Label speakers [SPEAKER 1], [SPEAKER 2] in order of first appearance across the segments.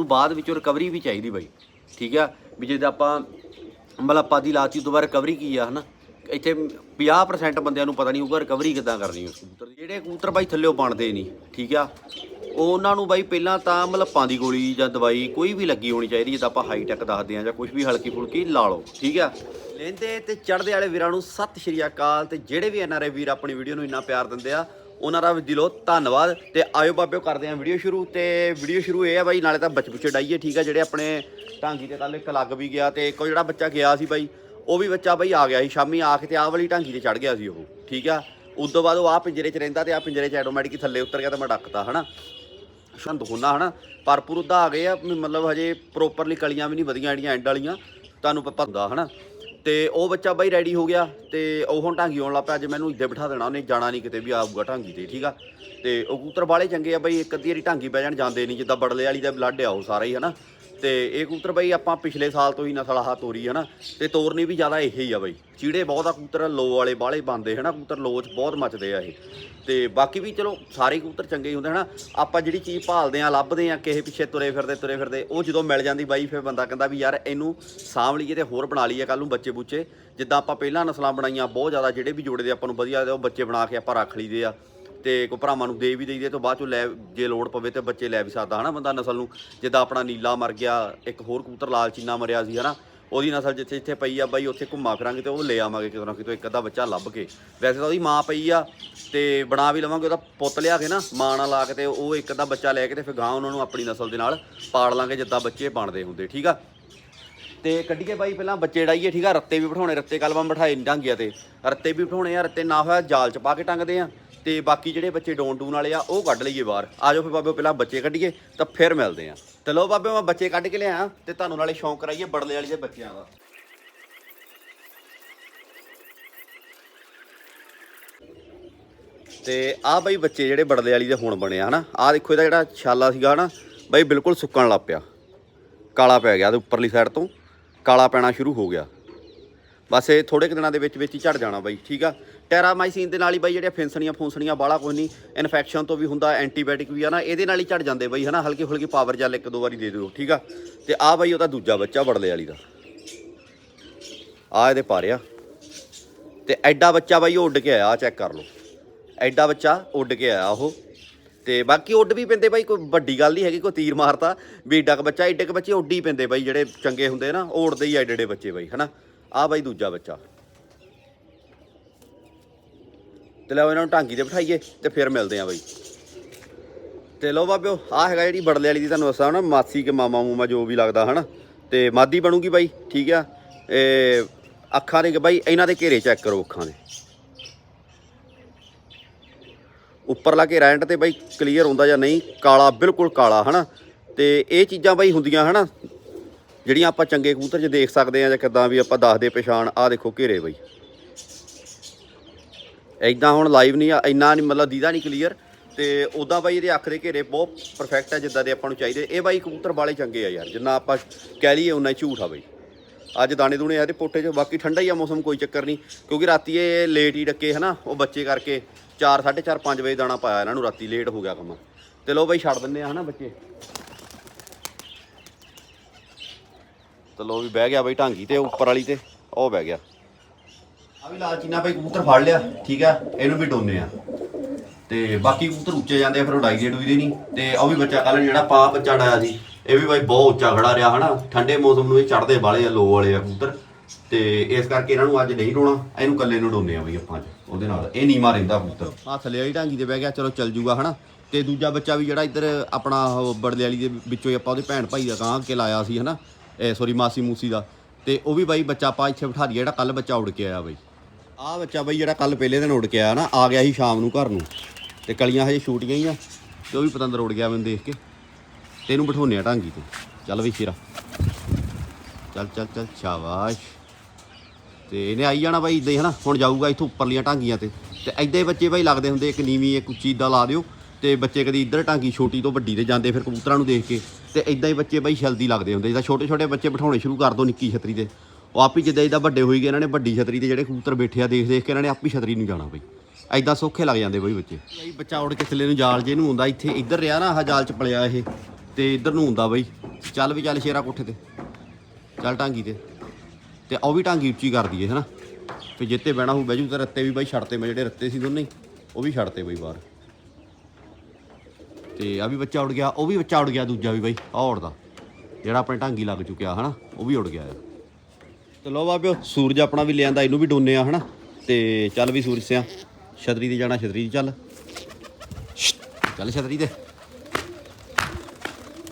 [SPEAKER 1] ਨੂੰ ਬਾਅਦ ਵਿੱਚੋਂ ਰਿਕਵਰੀ ਵੀ ਚਾਹੀਦੀ ਬਾਈ, ਠੀਕ ਆ? ਵੀ ਜੇ ਆਪਾਂ ਮਤਲਬ ਆਪਾਂ ਦੀ ਲਾਤੀ ਤੋਂ ਬਾਅਦ ਰਿਕਵਰੀ ਕੀ ਆ, ਹਨਾ? ਇੱਥੇ 50% ਬੰਦਿਆਂ ਨੂੰ ਪਤਾ ਨਹੀਂ ਹੋਊਗਾ ਰਿਕਵਰੀ ਕਿੱਦਾਂ ਕਰਨੀ ਉਸ ਕਬੂਤਰ ਦੀ। ਜਿਹੜੇ ਕਬੂਤਰ ਬਾਈ ਥੱਲੇੋਂ ਬਣਦੇ ਨਹੀਂ, ਠੀਕ ਆ? ਉਹ ਉਹਨਾਂ ਨੂੰ ਬਾਈ ਪਹਿਲਾਂ ਤਾਂ ਮਲੱਪਾਂ ਦੀ ਗੋਲੀ ਜਾਂ ਦਵਾਈ ਕੋਈ ਵੀ ਲੱਗੀ ਹੋਣੀ ਚਾਹੀਦੀ, ਜਿੱਦਾਂ ਆਪਾਂ ਹਾਈ ਟੈਕ ਦੱਸਦੇ ਆ ਜਾਂ ਕੁਝ ਵੀ ਹਲਕੀ ਫੁਲਕੀ ਲਾ ਲਓ, ਠੀਕ ਆ? ਲੈਂਦੇ ਤੇ ਚੜਦੇ ਵਾਲੇ ਵੀਰਾਂ ਨੂੰ ਸਤਿ ਸ਼੍ਰੀ ਅਕਾਲ ਤੇ ਜਿਹੜੇ ਵੀ ਐਨਆਰਆਈ ਵੀਰ ਆਪਣੀ ਵੀਡੀਓ ਨੂੰ ਇੰਨਾ ਪਿਆਰ ਦਿੰਦੇ ਆ ਉਹਨਾਂ ਦਾ ਵੀ ਦਿਲੋਂ ਧੰਨਵਾਦ ਤੇ ਆਇਓ ਬਾਬਿਓ ਕਰਦੇ ਆਂ ਵੀਡੀਓ ਸ਼ੁਰੂ ਤੇ ਵੀਡੀਓ ਸ਼ੁਰੂ ਇਹ ਆ ਬਾਈ, ਨਾਲੇ ਤਾਂ ਬਚਪੁਚੇ ਡਾਈਏ ਠੀਕ ਆ, ਜਿਹੜੇ ਆਪਣੇ ਢਾਂਗੀ ਤੇ ਕੱਲ ਇੱਕ ਲੱਗ ਵੀ ਗਿਆ ਤੇ ਇੱਕ ਜਿਹੜਾ ਬੱਚਾ ਗਿਆ ਸੀ ਬਾਈ, ਉਹ ਵੀ ਬੱਚਾ ਬਾਈ ਆ ਗਿਆ ਸੀ, ਸ਼ਾਮੀ ਆ ਕੇ ਤੇ ਆਹ ਵਾਲੀ ਢਾਂਗੀ ਤੇ ਚੜ ਗਿਆ ਸੀ ਉਹ, ਠੀਕ ਆ। ਉਸ ਤੋਂ ਬਾਅਦ ਉਹ ਆ ਪਿੰਜਰੇ 'ਚ ਰਹਿੰਦਾ ਤੇ ਆ ਪਿੰਜਰੇ 'ਚ ਆਟੋਮੈਟਿਕ ਥੱਲੇ ਉਤਰ ਗਿਆ ਤੇ ਮੈਂ ਡੱਕਤਾ, ਹਨਾ। ਸ਼ੰਦ ਹੋਣਾ ਹਨਾ। ਪਰ ਪੁਰਦਾ ਆ ਗਏ ਆ ਮਤਲਬ ਹਜੇ ਪ੍ਰੋਪਰਲੀ ਕਲੀਆਂ ਵੀ ਨਹੀਂ ਵਧੀਆਂ, ਜਿਹੜੀਆਂ ਐਂਡ ਵਾਲੀਆਂ, ਤੁਹਾਨੂੰ ਪਤਾ ਹੁੰਦਾ, ਹਨਾ। ਤੇ ਉਹ ਬੱਚਾ ਬਾਈ ਰੈਡੀ ਹੋ ਗਿਆ ਤੇ ਉਹ ਹੁਣ ਢਾਂਗੀ ਆਉਣ ਲੱਗ ਪਿਆ। ਅੱਜ ਮੈਨੂੰ ਇੱਦੇ ਬਿਠਾ ਦੇਣਾ, ਉਹਨੇ ਜਾਣਾ ਨਹੀਂ ਕਿਤੇ ਵੀ ਆਊਗਾ ਢਾਂਗੀ ਤੇ, ਠੀਕ ਆ? ਤੇ ਉਹ ਕਬੂਤਰ ਬਾਲੇ ਚੰਗੇ ਆ ਬਾਈ, ਇੱਕ ਅੱਧੀ ਵਾਰੀ ਢਾਂਗੀ ਪੈ ਜਾਣ, ਜਾਂਦੇ ਨਹੀਂ, ਜਿੱਦਾਂ ਬੜਲੇ ਵਾਲੀ ਦਾ ਬਲੱਡ ਆ ਉਹ ਸਾਰਾ ਹੀ, ਹਨਾ? ਤੇ ਇਹ ਕਬੂਤਰ ਬਈ ਆਪਾਂ ਪਿਛਲੇ ਸਾਲ ਤੋਂ ਹੀ ਨਸਲ ਆਹ ਤੋਰੀ ਹੈ ਨਾ, ਤੇ ਤੋਰਨੀ ਵੀ ਜ਼ਿਆਦਾ ਇਹੀ ਹੀ ਆ ਬਈ। ਚੀੜੇ ਬਹੁਤ ਆ ਕਬੂਤਰ, ਲੋ ਵਾਲੇ ਬਾਲੇ ਬੰਦੇ ਹਨਾ ਕਬੂਤਰ ਲੋ ਚ ਬਹੁਤ ਮੱਚਦੇ ਆ ਇਹ। ਤੇ ਬਾਕੀ ਵੀ ਚਲੋ ਸਾਰੇ ਕਬੂਤਰ ਚੰਗੇ ਹੀ ਹੁੰਦੇ ਹਨਾ, ਆਪਾਂ ਜਿਹੜੀ ਚੀਜ਼ ਭਾਲਦੇ ਆ, ਲੱਭਦੇ ਆ, ਕਿਸੇ ਪਿੱਛੇ ਤੁਰੇ ਫਿਰਦੇ ਤੁਰੇ ਫਿਰਦੇ, ਉਹ ਜਦੋਂ ਮਿਲ ਜਾਂਦੀ ਬਾਈ, ਫਿਰ ਬੰਦਾ ਕਹਿੰਦਾ ਵੀ ਯਾਰ ਇਹਨੂੰ ਸਾਂਭ ਲਈਏ ਤੇ ਹੋਰ ਬਣਾ ਲਈਏ ਕੱਲ ਨੂੰ ਬੱਚੇ ਬੁੱਚੇ। ਜਿੱਦਾਂ ਆਪਾਂ ਪਹਿਲਾਂ ਨਸਲਾਂ ਬਣਾਈਆਂ, ਬਹੁਤ ਜ਼ਿਆਦਾ ਜਿਹੜੇ ਵੀ ਜੋੜੇ ਦੇ ਆਪਾਂ ਨੂੰ ਵਧੀਆ, ਉਹ ਬੱਚੇ ਬਣਾ ਕੇ ਆਪਾਂ ਰੱਖ ਲਈਦੇ ਆ। ਤੇ ਕੋ ਭਰਾਵਾਂ ਨੂੰ ਦੇ ਵੀ ਦਈਦੇ ਤੋਂ ਬਾਅਦ ਚੋਂ ਲੈ, ਜੇ ਲੋੜ ਪਵੇ ਤੇ ਬੱਚੇ ਲੈ ਵੀ ਸਕਦਾ, ਹਨਾ ਬੰਦਾ ਨਸਲ ਨੂੰ। ਜਿੱਦਾਂ ਆਪਣਾ ਨੀਲਾ ਮਰ ਗਿਆ, ਇੱਕ ਹੋਰ ਕਬੂਤਰ ਲਾਲ ਚੀਨਾ ਮਰਿਆ ਸੀ, ਹਨਾ। ਉਹਦੀ ਨਸਲ ਜਿੱਥੇ ਜਿੱਥੇ ਪਈ ਆ ਬਾਈ, ਉੱਥੇ ਘੁੰਮਾ ਫਿਰਾਂਗੇ ਤੇ ਉਹ ਲੈ ਆਵਾਂਗੇ ਕਿਤੋਂ ਨਾ ਕਿਤੋਂ, ਇੱਕ ਅੱਧਾ ਬੱਚਾ ਲੱਭ ਕੇ। ਵੈਸੇ ਤਾਂ ਉਹਦੀ ਮਾਂ ਪਈ ਆ ਤੇ ਬਣਾ ਵੀ ਲਵਾਂਗੇ, ਉਹਦਾ ਪੁੱਤ ਲਿਆ ਕੇ ਨਾ, ਮਾਂ ਨਾਲ ਲਾ ਕੇ ਤੇ ਉਹ ਇੱਕ ਅੱਧਾ ਬੱਚਾ ਲੈ ਕੇ ਤੇ ਫਿਰ ਗਾਂ ਉਹਨਾਂ ਨੂੰ ਆਪਣੀ ਨਸਲ ਦੇ ਨਾਲ ਪਾੜ ਲਾਂਗੇ ਜਿੱਦਾਂ ਬੱਚੇ ਬਣਦੇ ਹੁੰਦੇ, ਠੀਕ ਆ? ਤੇ ਕੱਢੀਏ ਬਾਈ ਪਹਿਲਾਂ ਬੱਚੇ ਡਾਈਏ ਠੀਕ ਆ? ਰੱਤੇ ਵੀ ਬਿਠਾਉਣੇ, ਰੱਤੇ ਕਲਵਾਂ ਬਿਠਾਏ ਨੀ ਢਾਂਗਿਆ ਤੇ। ਰੱਤੇ ਵੀ ਬਿਠਾਉਣੇ ਆ, ਰੱਤੇ ਨਾ ਹੋਇਆ ਜਾਲ ਚ ਪਾ ਕੇ ਟੰਗਦੇ ਆ। ਤੇ ਬਾਕੀ ਜਿਹੜੇ ਬੱਚੇ ਡੋਨ ਡੂਨ ਵਾਲੇ ਆ, ਉਹ ਕੱਢ ਲਈਏ ਬਾਹਰ। ਆਜੋ ਫਿਰ ਬਾਬੇ ਪਹਿਲਾਂ ਬੱਚੇ ਕੱਢੀਏ, ਤਾਂ ਫਿਰ ਮਿਲਦੇ ਆ। ਤੇ ਲਓ ਬਾਬੇ ਮੈਂ ਬੱਚੇ ਕੱਢ ਕੇ ਲਿਆ, ਤੇ ਤੁਹਾਨੂੰ ਨਾਲੇ ਸ਼ੌਂਕ ਕਰਾਈਏ ਬੜਲੇ ਵਾਲੀ ਦੇ ਬੱਚਿਆਂ ਦਾ। ਤੇ ਆਹ ਬਾਈ ਬੱਚੇ ਜਿਹੜੇ ਬੜਲੇ ਵਾਲੀ ਦੇ ਹੁਣ ਬਣੇ ਆ, ਹਨਾ? ਆਹ ਦੇਖੋ ਇਹਦਾ ਜਿਹੜਾ ਛਾਲਾ ਸੀਗਾ, ਹਨਾ? ਬਾਈ ਬਿਲਕੁਲ ਸੁੱਕਣ ਲੱਗ ਪਿਆ। ਕਾਲਾ ਪੈ ਗਿਆ ਤੇ ਉੱਪਰਲੀ ਸਾਈਡ ਤੋਂ। ਕਾਲਾ ਪੈਣਾ ਸ਼ੁਰੂ ਹੋ ਗਿਆ। ਬਸ ਇਹ ਥੋੜੇ ਕੁ ਦਿਨਾਂ ਦੇ ਵਿੱਚ ਵਿੱਚ ਹੀ ਝੜ ਜਾਣਾ ਬਾਈ, ਠੀਕ ਆ? ਟੈਰਾਮਾਈਸਿਨ ਦੇ ਨਾਲ ਹੀ ਬਾਈ ਜਿਹੜੀਆਂ ਫਿੰਸਣੀਆਂ ਫੂੰਸਣੀਆਂ ਬਾਲਾ ਕੋਈ ਨਹੀਂ, ਇਨਫੈਕਸ਼ਨ ਤੋਂ ਵੀ ਹੁੰਦਾ, ਐਂਟੀਬਾਇਓਟਿਕ ਵੀ ਆ ਨਾ, ਇਹਦੇ ਨਾਲ ਹੀ ਝੜ ਜਾਂਦੇ ਬਾਈ, ਹਨਾ, ਹਲਕੀ ਫੁਲਕੀ ਪਾਵਰ ਜੈਲ ਇੱਕ ਦੋ ਵਾਰੀ ਦੇ ਦਿਓ, ਠੀਕ ਆ? ਤੇ ਆ ਬਾਈ ਉਹਦਾ ਦੂਜਾ ਬੱਚਾ ਬੜਲੇ ਵਾਲੀ ਦਾ। ਆ ਇਹਦੇ ਪਾਰਿਆ ਤੇ ਐਡਾ ਬੱਚਾ ਬਾਈ ਉਹ ਉੱਡ ਕੇ ਆਇਆ ਚੈੱਕ ਕਰ ਲਓ। ਐਡਾ ਬੱਚਾ ਉੱਡ ਕੇ ਆਇਆ ਉਹ। ਤੇ ਬਾਕੀ ਉੱਡ ਵੀ ਪੈਂਦੇ ਬਾਈ, ਕੋਈ ਵੱਡੀ ਗੱਲ ਨਹੀਂ ਹੈਗੀ, ਕੋਈ ਤੀਰ ਮਾਰਤਾ। ਵੀ ਏਡਾ ਕੁ ਬੱਚਾ, ਏਡੇ ਕੁ ਬੱਚੇ ਉੱਡ ਹੀ ਪੈਂਦੇ ਬਾਈ, ਜਿਹੜੇ ਚੰਗੇ ਹੁੰਦੇ ਨਾ, ਉਹ ਉੱਡਦੇ ਹੀ ਐਡੇ ਐਡੇ ਬੱਚੇ ਬਾਈ, ਹਨਾ? ਆ ਬਾਈ ਦੂਜਾ ਬੱਚਾ। ਤੇ ਲਓ ਇਹਨਾਂ ਨੂੰ ਢਾਂਗੀ ਤੇ ਬਿਠਾਈਏ ਤੇ ਫਿਰ ਮਿਲਦੇ ਆ ਬਾਈ। ਤੇ ਲਓ ਬਾਬਿਓ ਆ ਹੈਗਾ ਜਿਹੜੀ ਬੜਲੇ ਵਾਲੀ ਦੀ ਤੁਹਾਨੂੰ ਦੱਸਾਂ ਨਾ ਮਾਸੀ ਕੇ ਮਾਮਾ ਮੂਮਾ ਜੋ ਵੀ ਲੱਗਦਾ ਹਨਾ, ਤੇ ਮਾਦੀ ਬਣੂਗੀ ਬਾਈ, ਠੀਕ ਆ? ਇਹ ਅੱਖਾਂ ਦੇ ਬਾਈ, ਇਹਨਾਂ ਦੇ ਘੇਰੇ ਚੈੱਕ ਕਰੋ ਅੱਖਾਂ ਦੇ। ਉੱਪਰਲਾ ਘੇਰਾ ਐਂਡ ਤੇ ਬਾਈ ਕਲੀਅਰ ਹੁੰਦਾ ਜਾਂ ਨਹੀਂ, ਕਾਲਾ, ਬਿਲਕੁਲ ਕਾਲਾ ਹਨਾ। ਤੇ ਇਹ ਚੀਜ਼ਾਂ ਬਾਈ ਹੁੰਦੀਆਂ ਹਨਾ, ਜਿਹੜੀਆਂ ਆਪਾਂ ਚੰਗੇ ਕਬੂਤਰ 'ਚ ਦੇਖ ਸਕਦੇ ਆ ਜਾਂ ਕਿਦਾਂ ਵੀ ਆਪਾਂ ਦੱਸਦੇ ਪਛਾਣ ਆ ਦੇਖੋ ਘੇਰੇ ਬਾਈ। ਐਦਾਂ ਹੁਣ ਲਾਈਵ ਨਹੀਂ ਆ, ਇੰਨਾ ਨਹੀਂ, ਮਤਲਬ ਦੀਦਾ ਨਹੀਂ ਕਲੀਅਰ ਤੇ ਉਦਾਂ ਬਾਈ ਇਹਦੇ ਅੱਖ ਦੇ ਘੇਰੇ ਬਹੁਤ ਪਰਫੈਕਟ ਆ ਜਿੱਦਾਂ ਦੇ ਆਪਾਂ ਨੂੰ ਚਾਹੀਦੇ। ਇਹ ਬਾਈ ਕਬੂਤਰ ਵਾਲੇ ਚੰਗੇ ਆ ਯਾਰ, ਜਿੰਨਾ ਆਪਾਂ ਕਹਿ ਲਈਏ ਉਨਾ ਹੀ ਝੂਠ ਆ ਬਾਈ। ਅੱਜ ਦਾਣੇ ਦੂਣੇ ਆ ਤੇ ਪੋਟੇ 'ਚ, ਬਾਕੀ ਠੰਡਾ ਹੀ ਆ ਮੌਸਮ, ਕੋਈ ਚੱਕਰ ਨਹੀਂ। ਕਿਉਂਕਿ ਰਾਤੀ ਇਹ ਲੇਟ ਹੀ ਡੱਕੇ ਹਨਾ, ਉਹ ਬੱਚੇ ਕਰਕੇ 4 4:30 5 ਵਜੇ ਦਾਣਾ ਪਾਇਆ ਇਹਨਾਂ ਨੂੰ, ਰਾਤੀ ਲੇਟ ਹੋ ਗਿਆ ਕੰਮ। ਤੇ ਲੋ ਬਾਈ ਛੱਡ ਦਿੰਦੇ ਆ ਹਨਾ ਬੱਚੇ। ਤੇ ਲੋ ਵੀ ਬਹਿ ਗਿਆ ਬਾਈ ਢਾਂਗੀ ਤੇ, ਉੱਪਰ ਵਾਲੀ ਤੇ, ਉਹ ਬਹਿ ਗਿਆ। ਆ ਵੀ ਲਾਲਚੀ ਚੀਨਾ ਭਾਈ ਕਬੂਤਰ ਫੜ ਲਿਆ, ਠੀਕ ਆ, ਇਹਨੂੰ ਵੀ ਡੋਨੇ ਆ। ਤੇ ਬਾਕੀ ਕਬੂਤਰ ਉੱਚੇ ਜਾਂਦੇ ਆ, ਫਿਰ ਉਡਾਈ ਦੇ ਡੂਈਦੇ ਨਹੀਂ ਤੇ ਉਹ ਵੀ ਬੱਚਾ ਕੱਲ ਜਿਹੜਾ ਪਾ ਬੱਚਾ ਡਾਇਆ ਸੀ ਇਹ ਵੀ ਬਾਈ ਬਹੁਤ ਉੱਚਾ ਖੜਾ ਰਿਹਾ ਹਨਾ। ਠੰਡੇ ਮੌਸਮ ਨੂੰ ਇਹ ਚੜਦੇ ਵਾਲੇ ਆ, ਲੋ ਵਾਲੇ ਆ ਕਬੂਤਰ। ਤੇ ਇਸ ਕਰਕੇ ਇਹਨਾਂ ਨੂੰ ਅੱਜ ਨਹੀਂ ਡੋਣਾ, ਇਹਨੂੰ ਕੱਲੇ ਨੂੰ ਡੋਨੇ ਆ ਬਈ ਆਪਾਂ ਅੱਜ, ਉਹਦੇ ਨਾਲ। ਇਹ ਨੀਮਾ ਰਹਿੰਦਾ ਕਬੂਤਰ। ਆ ਥੱਲੇ ਵਾਲੀ ਢਾਂਗੀ ਤੇ ਬਹਿ ਗਿਆ, ਚਲੋ ਚੱਲ ਜੂਗਾ ਹਨਾ। ਤੇ ਦੂਜਾ ਬੱਚਾ ਵੀ ਜਿਹੜਾ ਇੱਧਰ ਆਪਣਾ ਉਹ ਬੜਲੇ ਵਾਲੀ ਦੇ ਵਿੱਚੋਂ ਹੀ ਆਪਾਂ ਉਹਦੇ ਭੈਣ ਭਾਈ ਦਾ ਕਾਂ ਕੇ ਲਾਇਆ ਸੀ ਹਨਾ। ਇਹ ਸੌਰੀ ਮਾਸੀ ਮੂਸੀ ਦਾ। ਤੇ ਉਹ ਵੀ ਬਾਈ ਬੱਚਾ ਆਪਾਂ ਇੱਥੇ ਬਿਠਾ ਦਈਏ, ਜਿਹੜਾ ਕੱਲ ਬੱਚਾ ਉੱਡ ਕੇ ਆਇਆ ਬਾਈ। ਆਹ ਬੱਚਾ ਬਾਈ ਜਿਹੜਾ ਕੱਲ ਪਹਿਲੇ ਦਿਨ ਉੱਡ ਕੇ ਆਇਆ ਨਾ, ਆ ਗਿਆ ਸੀ ਸ਼ਾਮ ਨੂੰ ਘਰ ਨੂੰ। ਤੇ ਕਲੀਆਂ ਹਜੇ ਛੂਟੀਆਂ ਹੀ ਆ, ਤੇ ਉਹ ਵੀ ਪਤੰਦਰ ਉੱਡ ਗਿਆ ਮੈਨੂੰ ਦੇਖ ਕੇ। ਤੇ ਇਹਨੂੰ ਬਿਠਾਉਨੇ ਆ ਢਾਂਗੀ ਤੇ। ਚੱਲ ਵੀ ਸ਼ੇਰਾ। ਚੱਲ ਚੱਲ ਚੱਲ, ਸ਼ਾਬਾਸ਼। ਤੇ ਇਹਨੇ ਆਈ ਜਾਣਾ ਬਾਈ ਇਦਾਂ ਹੀ, ਹਨਾ? ਹੁਣ ਜਾਊਗਾ ਇੱਥੋਂ ਉੱਪਰਲੀਆਂ ਢਾਂਗੀਆਂ ਤੇ। ਤੇ ਐਦਾਂ ਹੀ ਬੱਚੇ ਬਾਈ ਲੱਗਦੇ ਹੁੰਦੇ, ਇੱਕ ਨੀਵੀਂ, ਇੱਕ ਉੱਚੀ ਦਾ ਲਾ ਦਿਓ। ਤੇ ਬੱਚੇ ਕਦੀ ਇੱਧਰ ਢਾਂਗੀ ਛੋਟੀ ਤੋਂ ਵੱਡੀ ਤੇ ਜਾਂਦੇ ਫਿਰ ਕਬੂਤਰਾਂ ਨੂੰ ਦੇਖ ਕੇ। ਤੇ ਐਦਾਂ ਹੀ ਬੱਚੇ ਬਾਈ ਛਲਦੀ ਲੱਗਦੇ ਹੁੰਦੇ। ਜਿੱਦਾਂ ਛੋਟੇ ਛੋਟੇ ਬੱਚੇ ਬਿਠਾਉਣੇ ਸ਼ੁਰੂ ਕਰ ਦੋ ਨਿੱਕੀ ਛਤਰੀ ਤੇ ਉਹ ਆਪ ਹੀ ਜਿੱਦਾਂ ਜਿੱਦਾਂ ਵੱਡੇ ਹੋਈ ਗਏ, ਇਹਨਾਂ ਨੇ ਵੱਡੀ ਛਤਰੀ ਤੇ ਜਿਹੜੇ ਕਬੂਤਰ ਬੈਠੇ ਆ, ਦੇਖ ਦੇਖ ਕੇ ਇਹਨਾਂ ਨੇ ਆਪ ਹੀ ਛਤਰੀ ਨੂੰ ਜਾਣਾ ਬਈ। ਐਦਾਂ ਸੌਖੇ ਲੱਗ ਜਾਂਦੇ ਬਈ ਬੱਚੇ। ਬਈ ਬੱਚਾ ਉੱਡ ਕੇ ਥੱਲੇ ਨੂੰ, ਜਾਲ ਜੇ ਨੂੰ ਹੁੰਦਾ ਇੱਥੇ ਇੱਧਰ ਰਿਹਾ ਨਾ ਆਹ ਜਾਲ ਚ ਪਲਿਆ ਇਹ, ਤੇ ਇੱਧਰ ਨੂੰ ਹੁੰਦਾ ਬਈ। ਚੱਲ ਵੀ ਚੱਲ ਸ਼ੇਰਾ ਕੋਠੇ ਤੇ। ਚੱਲ ਟਾਂਗੀ ਤੇ। ਤੇ ਉਹ ਵੀ ਟਾਂਗੀ ਉੱਚੀ ਕਰਦੀ ਹੈ ਹਨਾ। ਤੇ ਜਿੱਤੇ ਬਹਿਣਾ ਹੋਊ ਬਹਿਜੂ ਤਾਂ ਰੱਤੇ ਵੀ ਬਾਈ ਛੱਡਤੇ ਮੈਂ, ਜਿਹੜੇ ਰੱਤੇ ਸੀ ਦੋਨੇ ਉਹ ਵੀ ਛੱਡਤੇ ਬਈ ਬਾਹਰ। ਤੇ ਆ ਵੀ ਬੱਚਾ ਉੜ ਗਿਆ, ਉਹ ਵੀ ਬੱਚਾ ਉੜ ਗਿਆ ਦੂਜਾ ਵੀ ਬਾਈ ਆ ਉੜਦਾ ਜਿਹੜਾ ਆਪਣੇ ਟਾਂਗੀ ਲੱਗ ਚੁੱਕਿਆ, ਹਨਾ, ਉਹ ਵੀ ਉੜ ਗਿਆ ਆ। ਤੇ ਲੋ ਬਾਬਿਓ ਸੂਰਜ ਆਪਣਾ ਵੀ ਲਿਆਂਦਾ, ਇਹਨੂੰ ਵੀ ਡੋਨੇ ਆ, ਹਨਾ? ਤੇ ਚੱਲ ਵੀ ਸੂਰਜ ਸਿਆ। ਛਤਰੀ ਤੇ ਜਾਣਾ, ਛਤਰੀ ਤੇ ਚੱਲ। ਚੱਲ ਛਤਰੀ ਤੇ।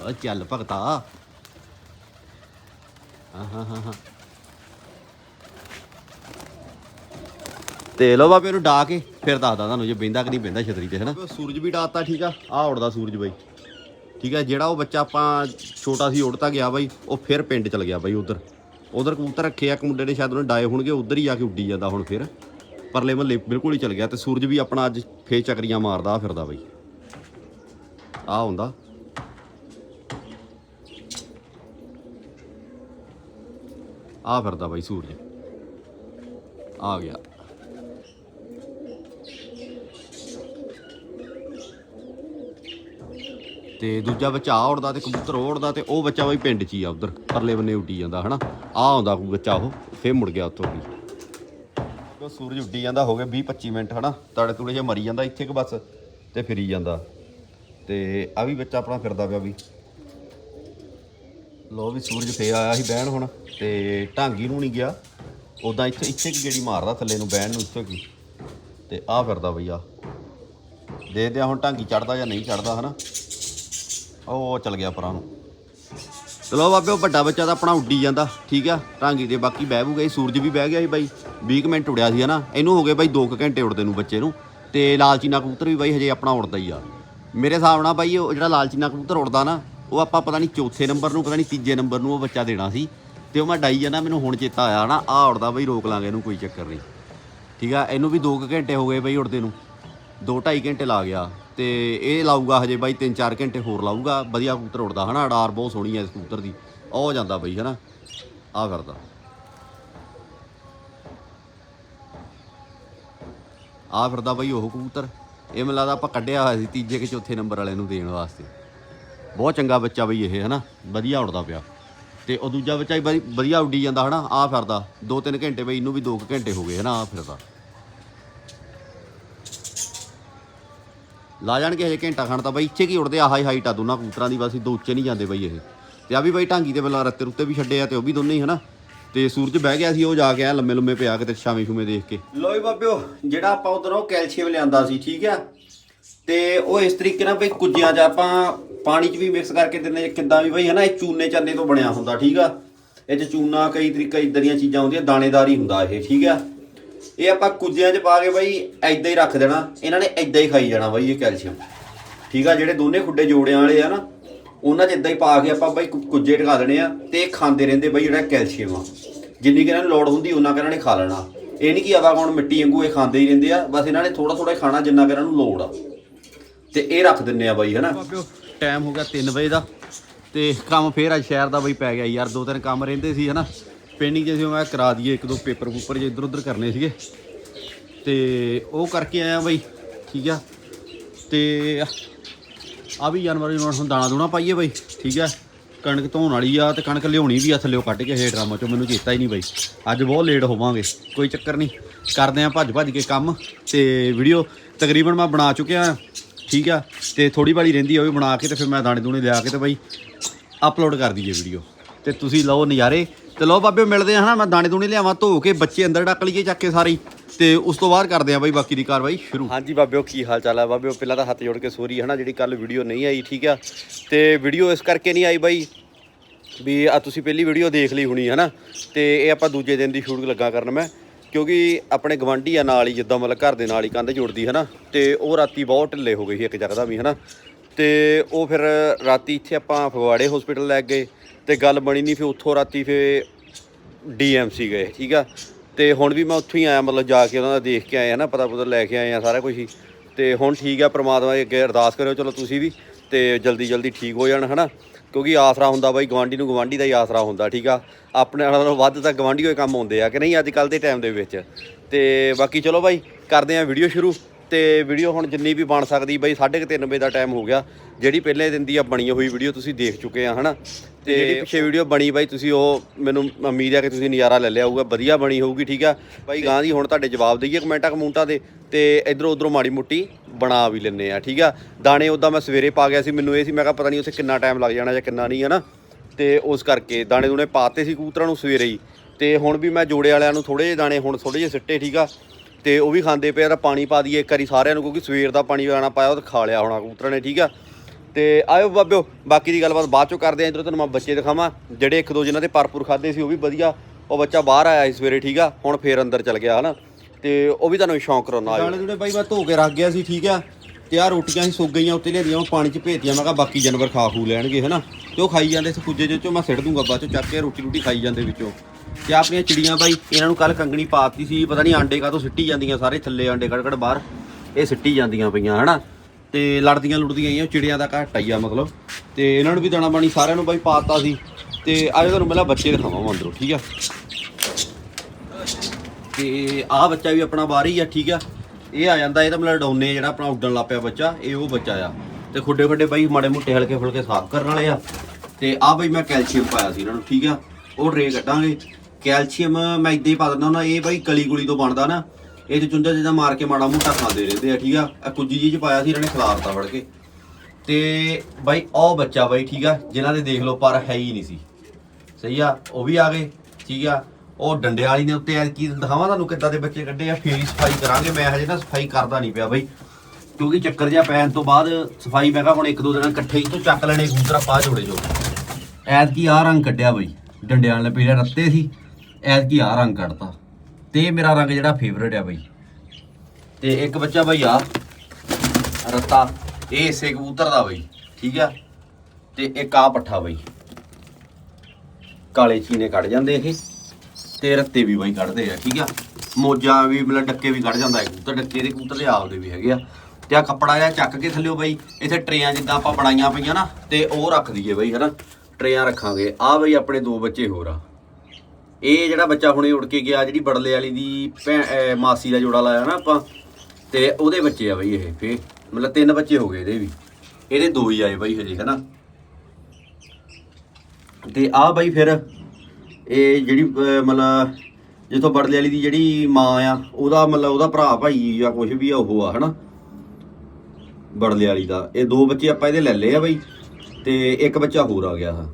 [SPEAKER 1] ਓ ਚੱਲ ਭਗਤਾ। ਹਾਂ ਹਾਂ ਹਾਂ ਹਾਂ। ਤੇ ਲੋ ਬਾਬੇ ਨੂੰ ਡਾ ਕੇ ਫਿਰ ਦੱਸਦਾ ਤੁਹਾਨੂੰ ਜੇ ਬੈਂਦਾ ਕਿ ਨਹੀਂ ਬੈਂਦਾ ਛਤਰੀ ਤੇ, ਹਨਾ? ਸੂਰਜ ਵੀ ਡਾਤਾ, ਠੀਕ ਆ? ਆ ਉੜਦਾ ਸੂਰਜ ਬਾਈ। ਠੀਕ ਆ, ਜਿਹੜਾ ਉਹ ਬੱਚਾ ਆਪਾਂ ਛੋਟਾ ਸੀ ਉੜਤਾ ਗਿਆ ਬਾਈ, ਉਹ ਫਿਰ ਪਿੰਡ ਚਲ ਗਿਆ ਬਾਈ, ਉਧਰ। ਉਧਰ ਕਬੂਤਰ ਰੱਖੇ ਆ, ਇੱਕ ਮੁੰਡੇ ਨੇ ਸ਼ਾਇਦ ਉਹਨੇ ਡਾਏ ਹੋਣਗੇ, ਉਧਰ ਹੀ ਆ ਕੇ ਉੱਡੀ ਜਾਂਦਾ ਹੁਣ ਫਿਰ। ਪਰਲੇ ਮਹੱਲੇ ਬਿਲਕੁਲ ਹੀ ਚਲ ਗਿਆ ਤੇ ਸੂਰਜ ਵੀ ਆਪਣਾ ਅੱਜ ਫੇਰ ਚੱਕਰੀਆਂ ਮਾਰਦਾ ਆ ਫਿਰਦਾ ਬਾਈ। ਆ ਹੁੰਦਾ। ਆ ਫਿਰਦਾ ਬਾਈ ਸੂਰਜ। ਆ ਗਿਆ। ਤੇ ਦੂਜਾ ਬੱਚਾ ਆ ਉੜਦਾ ਤੇ ਕਬੂਤਰ ਉਹ ਉੜਦਾ ਤੇ ਉਹ ਬੱਚਾ ਬਾਈ ਪਿੰਡ 'ਚ ਹੀ ਆ ਉਧਰ, ਪਰਲੇ ਬੰਨੇ ਉੱਡੀ ਜਾਂਦਾ, ਹਨਾ? ਆ ਆਉਂਦਾ ਕੋਈ ਬੱਚਾ ਉਹ, ਫੇਰ ਮੁੜ ਗਿਆ ਉੱਥੋਂ ਵੀ। ਉਹ ਸੂਰਜ ਉੱਡੀ ਜਾਂਦਾ, ਹੋ ਗਿਆ 20 25 ਮਿੰਟ, ਹਨਾ? ਤੜੇ ਤੂੜੇ ਜਿਹਾ ਮਰੀ ਜਾਂਦਾ ਇੱਥੇ ਕਿ ਬਸ, ਤੇ ਫਿਰੀ ਜਾਂਦਾ। ਤੇ ਆ ਵੀ ਬੱਚਾ ਆਪਣਾ ਫਿਰਦਾ ਪਿਆ ਵੀ। ਲੋ ਵੀ ਸੂਰਜ ਫੇਰ ਆਇਆ ਸੀ ਬਹਿਣ ਹੁਣ, ਤੇ ਢਾਂਗੀ ਨੂੰ ਨਹੀਂ ਗਿਆ। ਉਦਾਂ ਇੱਥੇ ਇੱਥੇ ਕਿ ਜਿਹੜੀ ਮਾਰਦਾ ਥੱਲੇ ਨੂੰ, ਬਹਿਣ ਨੂੰ ਇੱਥੇ ਕੀ। ਤੇ ਆ ਫਿਰਦਾ ਬਈਆ ਦੇਖਦੇ ਆ ਹੁਣ ਢਾਂਗੀ ਚੜਦਾ ਜਾਂ ਨਹੀਂ ਚੜਦਾ, ਹਨਾ? ਉਹ ਚਲ ਗਿਆ ਪਰਾਂ ਨੂੰ। ਚਲੋ ਬਾਬੇ, ਉਹ ਵੱਡਾ ਬੱਚਾ ਤਾਂ ਆਪਣਾ ਉੱਡੀ ਜਾਂਦਾ, ਠੀਕ ਆ? ਟਾਂਗੀ 'ਤੇ ਬਾਕੀ ਬਹਿ ਬੂ ਗਈ ਸੂਰਜ ਵੀ ਬਹਿ ਗਿਆ ਸੀ ਬਾਈ। 20 ਕੁ ਮਿੰਟ ਉੜਿਆ ਸੀ ਹਨਾ। ਇਹਨੂੰ ਹੋ ਗਏ ਬਾਈ 2 ਘੰਟੇ ਉੜਦੇ ਨੂੰ ਬੱਚੇ ਨੂੰ। ਤੇ ਲਾਲਚੀਨਾ ਕਬੂਤਰ ਵੀ ਬਾਈ ਹਜੇ ਆਪਣਾ ਉੜਦਾ ਹੀ ਆ। ਮੇਰੇ ਹਿਸਾਬ ਨਾਲ ਬਾਈ ਉਹ ਜਿਹੜਾ ਲਾਲਚੀਨਾ ਕਬੂਤਰ ਉੜਦਾ ਨਾ, ਉਹ ਆਪਾਂ ਪਤਾ ਨਹੀਂ ਚੌਥੇ ਨੰਬਰ ਨੂੰ, ਪਤਾ ਨਹੀਂ ਤੀਜੇ ਨੰਬਰ ਨੂੰ ਉਹ ਬੱਚਾ ਦੇਣਾ ਸੀ। ਤੇ ਉਹ ਮੈਂ ਡਾਈ ਜਾਂਦਾ, ਮੈਨੂੰ ਹੁਣ ਚੇਤਾ ਆਇਆ ਨਾ ਆ ਉੜਦਾ ਬਾਈ, ਰੋਕ ਲਾਂਗੇ ਇਹਨੂੰ, ਕੋਈ ਚੱਕਰ ਨਹੀਂ। ਠੀਕ ਆ? ਇਹਨੂੰ ਵੀ 2 ਘੰਟੇ ਹੋ ਗਏ ਬਾਈ ਉੜਦੇ ਨੂੰ। 2.5 ਘੰਟੇ ਲਾ ਗਿਆ ਤੇ ਇਹ ਲਾਊਗਾ ਹਜੇ ਬਾਈ 3-4 ਘੰਟੇ ਹੋਰ ਲਾਊਗਾ। ਵਧੀਆ ਕਬੂਤਰ ਉੜਦਾ ਹਨਾ, ਅਡਾਰ ਬਹੁਤ ਸੋਹਣੀ ਹੈ ਇਸ ਕਬੂਤਰ ਦੀ। ਉਹ ਜਾਂਦਾ ਬਾਈ ਹਨਾ ਆ ਕਰਦਾ ਆ ਫਿਰਦਾ ਬਈ ਉਹ ਕਬੂਤਰ। ਇਹ ਮੈਨੂੰ ਲੱਗਦਾ ਆਪਾਂ ਕੱਢਿਆ ਹੋਇਆ ਸੀ ਤੀਜੇ ਕਿ ਚੌਥੇ ਨੰਬਰ ਵਾਲੇ ਨੂੰ ਦੇਣ ਵਾਸਤੇ। ਬਹੁਤ ਚੰਗਾ ਬੱਚਾ ਬਈ ਇਹ ਹਨਾ, ਵਧੀਆ ਉੱਡਦਾ ਪਿਆ। ਤੇ ਉਹ ਦੂਜਾ ਬੱਚਾ ਵੀ ਬਾਈ ਵਧੀਆ ਉੱਡੀ ਜਾਂਦਾ ਹਨਾ ਆ ਫਿਰਦਾ। 2-3 ਘੰਟੇ ਬਈ, ਇਹਨੂੰ ਵੀ 2 ਘੰਟੇ ਹੋ ਗਏ ਹਨਾ ਆ ਫਿਰਦਾ। ਲਾ ਜਾਣਗੇ ਹਜੇ ਘੰਟਾ ਖਣ ਤਾਂ ਬਾਈ ਇੱਥੇ ਕੀ ਉੜਦੇ ਆਹ ਹਾਈਟ ਆ ਦੋਨਾਂ ਕਬੂਤਰਾਂ ਦੀ, ਬਸ ਦੋ ਉੱਚੇ ਨਹੀਂ ਜਾਂਦੇ ਬਾਈ ਇਹ। ਤੇ ਆ ਵੀ ਬਾਈ ਢਾਂਗੀ ਤੇ ਪਹਿਲਾਂ ਰੱਤੇ ਰੁੱਤੇ ਵੀ ਛੱਡੇ ਆ ਤੇ ਉਹ ਵੀ ਦੋਨੇ ਹੀ, ਹਨਾ? ਤੇ ਸੂਰਜ ਬਹਿ ਗਿਆ ਸੀ, ਉਹ ਜਾ ਕੇ ਆ ਲੰਮੇ ਲੰਮੇ ਪਿਆ ਕਿਤੇ ਛਾਵੇਂ ਛੂਵੇਂ ਦੇਖ ਕੇ। ਲੋਈ ਬਾਬਿਓ, ਜਿਹੜਾ ਆਪਾਂ ਉਧਰੋਂ ਕੈਲਸ਼ੀਅਮ ਲਿਆਂਦਾ ਸੀ, ਠੀਕ ਆ? ਤੇ ਉਹ ਇਸ ਤਰੀਕੇ ਨਾਲ ਬਈ ਕੁੱਜਿਆਂ 'ਚ ਆਪਾਂ ਪਾਣੀ 'ਚ ਵੀ ਮਿਕਸ ਕਰਕੇ ਦਿੰਦੇ ਕਿੱਦਾਂ ਵੀ ਬਈ, ਹਨਾ? ਇਹ ਚੂਨੇ ਚਾਨੇ ਤੋਂ ਬਣਿਆ ਹੁੰਦਾ, ਠੀਕ ਆ? ਇਹ 'ਚ ਚੂਨਾ ਕਈ ਤਰੀਕਾ ਇਦਾਂ ਦੀਆਂ ਚੀਜ਼ਾਂ ਹੁੰਦੀਆਂ, ਦਾਣੇਦਾਰ ਹੀ ਹੁੰਦਾ ਇਹ, ਠੀਕ ਆ? ਇਹ ਆਪਾਂ ਕੁਜਿਆਂ 'ਚ ਪਾ ਕੇ ਬਾਈ ਐਦਾਂ ਹੀ ਰੱਖ ਦੇਣਾ। ਇਹਨਾਂ ਨੇ ਐਦਾਂ ਹੀ ਖਾਈ ਜਾਣਾ ਬਾਈ ਇਹ ਕੈਲਸ਼ੀਅਮ। ਠੀਕ ਆ, ਜਿਹੜੇ ਦੋਨੇ ਖੁੱਡੇ ਜੋੜਿਆਂ ਵਾਲੇ ਆ ਨਾ, ਉਹਨਾਂ 'ਚ ਇਦਾਂ ਹੀ ਪਾ ਕੇ ਆਪਾਂ ਬਈ ਕੁ- ਕੁੱਜੇ ਟਿਕਾ ਦੇਣੇ ਆ ਤੇ ਇਹ ਖਾਂਦੇ ਰਹਿੰਦੇ ਬਾਈ ਜਿਹੜਾ ਕੈਲਸ਼ੀਅਮ ਆ। ਜਿੰਨੀ ਕਿ ਇਹਨਾਂ ਨੂੰ ਲੋੜ ਹੁੰਦੀ ਉਹਨਾਂ ਕਿ ਇਹਨਾਂ ਨੇ ਖਾ ਲੈਣਾ। ਇਹ ਨਹੀਂ ਕਿ ਆਵਾ ਕੌਣ ਮਿੱਟੀ ਵਾਂਗੂ ਇਹ ਖਾਂਦੇ ਹੀ ਰਹਿੰਦੇ ਆ, ਬਸ ਇਹਨਾਂ ਨੇ ਥੋੜਾ ਥੋੜਾ ਖਾਣਾ ਜਿੰਨਾ ਕਿ ਇਹਨਾਂ ਨੂੰ ਲੋੜ ਆ। ਤੇ ਇਹ ਰੱਖ ਦਿੰਨੇ ਆ ਬਾਈ, ਹਨਾ। ਟਾਈਮ ਹੋ ਗਿਆ 3 ਵਜੇ ਦਾ ਤੇ ਕੰਮ ਫੇਰ ਅੱਜ ਸ਼ਹਿਰ ਦਾ ਬਈ ਪੈ ਗਿਆ ਯਾਰ, ਦੋ ਤਿੰਨ ਕੰਮ ਰਹਿੰਦੇ ਸੀ, ਹਨਾ। ਪੇਂਟਿੰਗ ਜੇ ਸੀ ਉਹ ਮੈਂ ਕਰਾ ਦਈਏ ਇੱਕ ਦੋ ਪੇਪਰ ਪੂਪਰ ਜੇ ਇੱਧਰ ਉੱਧਰ ਕਰਨੇ ਸੀਗੇ। ਤੇ ਉਹ ਕਰਕੇ ਆਇਆ ਬਾਈ, ਠੀਕ ਆ। ਤੇ ਆ ਵੀ ਜਾਨਵਰ ਨੂੰ ਹੁਣ ਦਾਣਾ ਦੂਣਾ ਪਾਈਏ ਬਈ, ਠੀਕ ਆ। ਕਣਕ ਧੋਣ ਵਾਲੀ ਆ ਤੇ ਕਣਕ ਲਿਆਉਣੀ ਵੀ ਆ ਥੱਲੇੋਂ ਕੱਢ ਕੇ ਇਹ ਡਰਾਮਾ ਚੋਂ ਮੈਨੂੰ ਚੇਤਾ ਹੀ ਨਹੀਂ ਬਈ। ਅੱਜ ਬਹੁਤ ਲੇਟ ਹੋਵਾਂਗੇ, ਕੋਈ ਚੱਕਰ ਨਹੀਂ। ਕਰਦੇ ਆ ਭੱਜ ਭੱਜ ਕੇ ਕੰਮ ਤੇ ਵੀਡੀਓ ਤਕਰੀਬਨ ਮੈਂ ਬਣਾ ਚੁੱਕਿਆ ਠੀਕ ਆ। ਤੇ ਥੋੜੀ ਵਾਲੀ ਰਹਿੰਦੀ ਆ ਉਹ ਵੀ ਬਣਾ ਕੇ ਤੇ ਫਿਰ ਮੈਂ ਦਾਣੇ ਦੂਣੇ ਲਿਆ ਕੇ ਤੇ ਬਾਈ ਅਪਲੋਡ ਕਰ ਦਈਏ ਵੀਡੀਓ ਤੇ ਤੁਸੀਂ ਲਓ ਨਜ਼ਾਰੇ ਤੇ ਲਓ ਬਾਬੇ, ਮਿਲਦੇ ਆ ਹਨਾ, ਮੈਂ ਦਾਣੇ ਦੂਣੇ ਲਿਆਵਾਂ, ਧੋ ਕੇ ਬੱਚੇ ਅੰਦਰ ਡੱਕ ਲਈਏ ਚੱਕ ਕੇ ਸਾਰੇ ਹੀ। ਤੇ ਉਸ ਤੋਂ ਬਾਅਦ ਕਰਦੇ ਆ ਬਾਈ ਬਾਕੀ ਦੀ ਕਾਰਵਾਈ ਸ਼ੁਰੂ ਹਾਂਜੀ ਬਾਬਿਓ, ਕੀ ਹਾਲ ਚਾਲ ਆ ਬਾਬਿਓ, ਪਹਿਲਾਂ ਤਾਂ ਹੱਥ ਜੋੜ ਕੇ ਸੋਰੀ ਹਨਾ, ਜਿਹੜੀ ਕੱਲ ਵੀਡੀਓ ਨਹੀਂ ਆਈ, ਠੀਕ ਆ ਤੇ ਵੀਡੀਓ ਇਸ ਕਰਕੇ ਨਹੀਂ ਆਈ ਬਾਈ ਵੀ ਆ ਤੁਸੀਂ ਪਹਿਲੀ ਵੀਡੀਓ ਦੇਖ ਲਈ ਹੋਣੀ ਹਨਾ, ਤੇ ਇਹ ਆਪਾਂ ਦੂਜੇ ਦਿਨ ਦੀ ਸ਼ੂਟ ਲੱਗਾ ਕਰਨ ਮੈਂ, ਕਿਉਂਕਿ ਆਪਣੇ ਗਵਾਂਢੀ ਆ ਨਾਲ ਹੀ, ਜਿੱਦਾਂ ਮਤਲਬ ਘਰ ਦੇ ਨਾਲ ਹੀ ਕੰਧ ਜੁੜਦੀ ਨਾ ਤੇ ਉਹ ਰਾਤੀ ਬਹੁਤ ਢਿੱਲੇ ਹੋ ਗਏ ਸੀ ਇੱਕ ਜਗ੍ਹਾ ਦਾ ਵੀ ਹੈ ਨਾ ਤੇ ਉਹ ਫਿਰ ਰਾਤੀ ਇੱਥੇ ਆਪਾਂ ਫਗਵਾੜੇ ਹਸਪੀਟਲ ਲੈ ਗਏ ਤੇ ਗੱਲ ਬਣੀ ਨਹੀਂ, ਫਿਰ ਉੱਥੋਂ ਰਾਤੀ ਫਿਰ ਡੀਐਮਸੀ ਗਏ, ਠੀਕ ਆ? ਤੇ ਹੁਣ ਵੀ ਮੈਂ ਉੱਥੋਂ ਹੀ ਆਇਆ, ਮਤਲਬ ਜਾ ਕੇ ਉਹਨਾਂ ਦਾ ਦੇਖ ਕੇ ਆਏ ਨਾ ਪਤਾ ਪਤਾ ਲੈ ਕੇ ਆਏ ਆ ਸਾਰਾ ਕੁਝ ਹੀ। ਤੇ ਹੁਣ ਠੀਕ ਆ, ਪ੍ਰਮਾਤਮਾ ਦੇ ਅੱਗੇ ਅਰਦਾਸ ਕਰਿਓ, ਚਲੋ ਤੁਸੀਂ ਵੀ, ਤੇ ਜਲਦੀ ਜਲਦੀ ਠੀਕ ਹੋ ਜਾਣ, ਹਨਾ? ਕਿਉਂਕਿ ਆਸਰਾ ਹੁੰਦਾ ਬਾਈ ਗਵਾਂਢੀ ਨੂੰ ਗਵਾਂਢੀ ਦਾ ਹੀ ਆਸਰਾ ਹੁੰਦਾ, ਠੀਕ ਆ? ਆਪਣੇ ਨਾਲੋਂ ਵੱਧ ਤਾਂ ਗਵਾਂਢੀ ਹੋਏ ਕੰਮ ਹੁੰਦੇ ਆ, ਕਿ ਨਹੀਂ ਅੱਜ ਕੱਲ ਦੇ ਟਾਈਮ ਦੇ ਵਿੱਚ? ਤੇ ਬਾਕੀ ਚਲੋ ਬਾਈ, ਕਰਦੇ ਆ ਵੀਡੀਓ ਸ਼ੁਰੂ। ਤੇ ਵੀਡੀਓ ਹੁਣ ਜਿੰਨੀ ਵੀ ਬਣ ਸਕਦੀ ਬਈ 3:30 ਵਜੇ ਦਾ ਟਾਈਮ ਹੋ ਗਿਆ ਜਿਹੜੀ ਪਹਿਲੇ ਦਿਨ ਦੀ ਆ ਬਣੀ ਹੋਈ ਵੀਡੀਓ ਤੁਸੀਂ ਦੇਖ ਚੁੱਕੇ ਆ ਹਨਾ? ਤੇ ਜਿਹੜੀ ਪਿੱਛੇ ਵੀਡੀਓ ਬਣੀ ਬਾਈ ਤੁਸੀਂ ਉਹ ਮੈਨੂੰ ਉਮੀਦ ਹੈ ਕਿ ਤੁਸੀਂ ਨਜ਼ਾਰਾ ਲੈ ਲਿਆ ਹੋਊਗਾ ਵਧੀਆ ਬਣੀ ਹੋਊਗੀ ਠੀਕ ਆ? ਬਾਈ ਗਾਂ ਦੀ ਹੁਣ ਤੁਹਾਡੇ ਜਵਾਬ ਦਈਏ ਕਮੈਂਟਾਂ ਕਮੂੰਟਾਂ ਦੇ ਤੇ ਇਧਰੋਂ ਉਧਰੋਂ ਮਾੜੀ ਮੁੱਟੀ ਬਣਾ ਵੀ ਲੈਨੇ ਆ ਠੀਕ ਆ? ਦਾਣੇ ਉਦਾਂ ਮੈਂ ਸਵੇਰੇ ਪਾ ਗਿਆ ਸੀ ਮੈਨੂੰ ਇਹ ਸੀ ਮੈਂ ਕਿਹਾ ਪਤਾ ਨਹੀਂ ਉੱਥੇ ਕਿੰਨਾ ਟਾਈਮ ਲੱਗ ਜਾਣਾ ਜਾਂ ਕਿੰਨਾ ਨਹੀਂ ਹਨਾ? ਤੇ ਉਸ ਕਰਕੇ ਦਾਣੇ ਦੂਣੇ ਪਾਤੇ ਸੀ ਕਬੂਤਰਾਂ ਨੂੰ ਸਵੇਰੇ ਹੀ ਤੇ ਹੁਣ ਵੀ ਮੈਂ ਜੋੜੇ ਵਾਲਿਆਂ ਨੂੰ ਥੋੜੇ ਜਿਹੇ ਦਾਣੇ ਹੁਣ ਥੋੜੇ ਜਿਹੇ ਸਿੱਟੇ ਠੀਕ ਆ? ਤੇ ਉਹ ਵੀ ਖਾਂਦੇ ਪਏ ਆ, ਤਾਂ ਪਾਣੀ ਪਾ ਦਈਏ ਇੱਕ ਵਾਰੀ ਸਾਰਿਆਂ ਨੂੰ, ਕਿਉਂਕਿ ਸਵੇਰ ਦਾ ਪਾਣੀ ਆਣਾ ਪਾਇਆ, ਉਹ ਤਾਂ ਖਾ ਲਿਆ ਹੋਣਾ ਕਬੂਤਰਾਂ ਨੇ, ਠੀਕ ਆ? ਤੇ ਆਇਓ ਬਾਬਿਓ, ਬਾਕੀ ਦੀ ਗੱਲਬਾਤ ਬਾਅਦ ਚੋਂ ਕਰਦੇ ਆਂ, ਇਧਰੋਂ ਤੁਹਾਨੂੰ ਮੈਂ ਬੱਚੇ ਦਿਖਾਵਾਂ। ਜਿਹੜੇ ਇੱਕ ਦੋ ਜਿਨ੍ਹਾਂ ਦੇ ਪਰਪੁਰ ਖਾਦੇ ਸੀ, ਉਹ ਵੀ ਵਧੀਆ। ਉਹ ਬੱਚਾ ਬਾਹਰ ਆਇਆ ਸੀ ਸਵੇਰੇ, ਠੀਕ ਆ? ਹੁਣ ਫੇਰ ਅੰਦਰ ਚਲ ਗਿਆ, ਹਨਾ? ਤੇ ਉਹ ਵੀ ਤੁਹਾਨੂੰ ਸ਼ੌਂਕ ਕਰਾਉਣਾ ਆਇਓ। ਦਾਣੇ ਦੂਣੇ ਬਾਈ, ਮੈਂ ਧੋ ਕੇ ਰੱਖ ਗਿਆ ਸੀ, ਠੀਕ ਆ? ਤੇ ਆ ਰੋਟੀਆਂ ਸੀ, ਸੁੱਕ ਗਈਆਂ, ਉੱਤੇ ਲਿਆਂਦੀਆਂ, ਉਹ ਪਾਣੀ 'ਚ ਭੇਜਤੀਆਂ। ਮੈਂ ਕਿਹਾ ਬਾਕੀ ਜਾਨਵਰ ਖਾ ਖੂ ਲੈਣਗੇ, ਹਨਾ? ਤੇ ਉਹ ਖਾਈ ਜਾਂਦੇ ਸੀ ਕੁੱਜੇ ਜਿਹੇ ਚੋਂ ਮੈਂ ਸਿੱਟ ਦੂੰਗਾ, ਬਾਅਦ ਚੋਂ ਚੱਕ ਕੇ ਰੋਟੀ ਰੋਟੀ ਖਾਈ ਜਾਂਦੇ ਵਿੱਚੋਂ। ਤੇ ਆਪਣੀਆਂ ਚਿੜੀਆਂ ਬਾਈ, ਇਹਨਾਂ ਨੂੰ ਕੱਲ ਕੰਗਣੀ ਪਾਤੀ ਸੀ, ਪਤਾ ਨਹੀਂ ਆਂਡੇ ਕਾਹਤੋਂ ਸਿੱਟੀ ਜਾਂਦੀਆਂ, ਸਾਰੇ ਥੱਲੇ ਆਂਡੇ ਕੱਢ ਕੱਢ ਬਾਹਰ, ਇਹ ਸਿੱਟੀ ਜਾਂਦੀਆਂ ਪਈਆਂ, ਹਨਾ? ਤੇ ਲੜਦੀਆਂ ਲੁੜਦੀਆਂ ਆਈਆਂ, ਚਿੜੀਆਂ ਦਾ ਘੱਟ ਆਈ ਆ ਮਤਲਬ। ਤੇ ਇਹਨਾਂ ਨੂੰ ਵੀ ਦਾਣਾ ਪਾਣੀ ਸਾਰਿਆਂ ਨੂੰ ਬਾਈ ਪਾਤਾ ਸੀ। ਤੇ ਅੱਜ ਤੁਹਾਨੂੰ ਪਹਿਲਾਂ ਬੱਚੇ ਦਿਖਾਵਾਂ ਅੰਦਰੋਂ, ਠੀਕ ਆ? ਤੇ ਆਹ ਬੱਚਾ ਵੀ ਆਪਣਾ ਬਾਹਰ ਹੀ ਆ, ਠੀਕ ਆ? ਇਹ ਆ ਜਾਂਦਾ, ਇਹ ਤਾਂ ਮਤਲਬ ਡਾਉਨੇ ਜਿਹੜਾ ਆਪਣਾ ਉੱਡਣ ਲੱਗ ਪਿਆ ਬੱਚਾ, ਇਹ ਉਹ ਬੱਚਾ ਆ। ਤੇ ਖੁੱਡੇ ਖੁੱਡੇ ਬਾਈ ਮਾੜੇ ਮੋਟੇ ਹਲਕੇ ਫੁਲਕੇ ਸਾਫ਼ ਕਰਨ ਵਾਲੇ ਆ। ਤੇ ਆ ਬਾਈ ਮੈਂ ਕੈਲਸ਼ੀਅਮ ਪਾਇਆ ਸੀ ਇਹਨਾਂ ਨੂੰ, ਠੀਕ ਆ? ਉਹ ਟਰੇ ਕੱਢਾਂਗੇ। ਕੈਲਸ਼ੀਅਮ ਮੈਂ ਇਦਾਂ ਹੀ ਪਾ ਦਿੰਦਾ ਹੁੰਦਾ, ਇਹ ਬਾਈ ਕਲੀ ਗੁਲੀ ਤੋਂ ਬਣਦਾ ਨਾ, ਇਹ ਤੇ ਚੁੰਝਾ ਜਿਹਾ ਮਾਰ ਕੇ ਮਾੜਾ ਮੋਟਾ ਖਾਂਦੇ ਰਹਿੰਦੇ ਆ, ਠੀਕ ਆ? ਆ ਕੁੱਜੀ ਜੀ ਚ ਪਾਇਆ ਸੀ, ਇਹਨਾਂ ਨੇ ਖਲਾਰਤਾ ਫੜ ਕੇ। ਤੇ ਬਾਈ ਉਹ ਬੱਚਾ ਬਾਈ, ਠੀਕ ਆ, ਜਿਨ੍ਹਾਂ ਦੇ ਦੇਖ ਲਓ ਪਰ ਹੈ ਹੀ ਨਹੀਂ ਸੀ। ਸਹੀ ਆ? ਉਹ ਵੀ ਆ ਗਏ, ਠੀਕ ਆ? ਉਹ ਡੰਡੇ ਵਾਲੀ ਦੇ ਉੱਤੇ ਐ ਕੀ ਦਿਖਾਵਾਂ ਤੁਹਾਨੂੰ ਕਿੱਦਾਂ ਦੇ ਬੱਚੇ ਕੱਢੇ ਆ, ਫੇਰ ਸਫ਼ਾਈ ਕਰਾਂਗੇ, ਮੈਂ ਹਜੇ ਨਾ ਸਫ਼ਾਈ ਕਰਦਾ ਨਹੀਂ ਪਿਆ ਬਾਈ। ਕਿਉਂਕਿ ਚੱਕਰ ਜਿਹਾ ਪੈਣ ਤੋਂ ਬਾਅਦ ਸਫ਼ਾਈ, ਮੈਂ ਕਿਹਾ ਹੁਣ ਇੱਕ ਦੋ ਦਿਨਾਂ ਇਕੱਠੇ ਹੀ ਤੋਂ ਚੱਕ ਲੈਣੇ, ਕਬੂਤਰ ਪਾ ਜੋੜੇ ਜੋ ਐਤ ਕੀ ਆ ਰੰਗ ਕੱਢਿਆ ਬਾਈ, ਡੰਡਿਆਂ ਵਾਲੇ ਪੀਲੇ ਰੱਤੇ ਸੀ। ਐਤ ਕੀ ਆ ਰੰਗ ਕੱਢਤਾ। ਤੇ ਇਹ ਮੇਰਾ ਰੰਗ ਜਿਹੜਾ ਫੇਵਰੇਟ ਆ ਬਾਈ। ਤੇ ਇੱਕ ਬੱਚਾ ਬਾਈ ਆ ਰੱਤਾ, ਇਹ ਇਸੇ ਕਬੂਤਰ ਦਾ ਬਾਈ, ਠੀਕ ਆ? ਤੇ ਇੱਕ ਆ ਪੱਠਾ ਬਾਈ। ਕਾਲੇ ਚੀਨੇ ਕੱਢ ਜਾਂਦੇ ਇਹ, ਤੇ ਰੱਤੇ ਵੀ ਬਾਈ ਕੱਢਦੇ ਆ, ਠੀਕ ਆ? ਮੋਜਾਂ ਵੀ ਮਤਲਬ ਡੱਕੇ ਵੀ ਕੱਢ ਜਾਂਦਾ ਹੈ ਕਬੂਤਰ, ਡੱਕੇ ਦੇ ਕਬੂਤਰ ਦੇ ਆਪਦੇ ਵੀ ਹੈਗੇ ਆ। ਤੇ ਆ ਕੱਪੜਾ ਜਿਹਾ ਚੱਕ ਕੇ ਥੱਲਿਓ ਬਾਈ, ਇੱਥੇ ਟਰੇਆਂ ਜਿੱਦਾਂ ਆਪਾਂ ਬਣਾਈਆਂ ਪਈਆਂ ਨਾ, ਤੇ ਉਹ ਰੱਖ ਦਈਏ ਬਾਈ, ਹਨਾ? ਟਰੇਆਂ ਰੱਖਾਂਗੇ। ਆ ਬਈ ਆਪਣੇ ਦੋ ਬੱਚੇ ਹੋਰ ਆ। ਇਹ ਜਿਹੜਾ ਬੱਚਾ ਹੁਣੇ ਉੱਡ ਕੇ ਗਿਆ, ਜਿਹੜੀ ਬੜਲੇ ਵਾਲੀ ਦੀ ਭੈਣ ਮਾਸੀ ਦਾ ਜੋੜਾ ਲਾਇਆ ਨਾ ਆਪਾਂ, ਤੇ ਉਹਦੇ ਬੱਚੇ ਆ ਬਾਈ ਇਹ ਫੇ ਮਤਲਬ ਤਿੰਨ ਬੱਚੇ ਹੋ ਗਏ ਇਹਦੇ ਵੀ। ਇਹਦੇ ਦੋ ਹੀ ਆਏ ਬਾਈ ਹਜੇ, ਹਨਾ? ਤੇ ਆ ਬਾਈ ਫਿਰ, ਇਹ ਜਿਹੜੀ ਮਤਲਬ ਜਿੱਥੋਂ ਬੜਲੇ ਵਾਲੀ ਦੀ ਜਿਹੜੀ ਮਾਂ ਆ, ਉਹਦਾ ਮਤਲਬ ਉਹਦਾ ਭਰਾ ਭਾਈ ਜਾਂ ਕੁਝ ਵੀ ਆ, ਉਹ ਆ, ਹਨਾ? ਬੜਲੇ ਵਾਲੀ ਦਾ। ਇਹ ਦੋ ਬੱਚੇ ਆਪਾਂ ਇਹਦੇ ਲੈ ਲਏ ਆ ਬਾਈ, ਤੇ ਇੱਕ ਬੱਚਾ ਹੋਰ ਆ ਗਿਆ ਆ।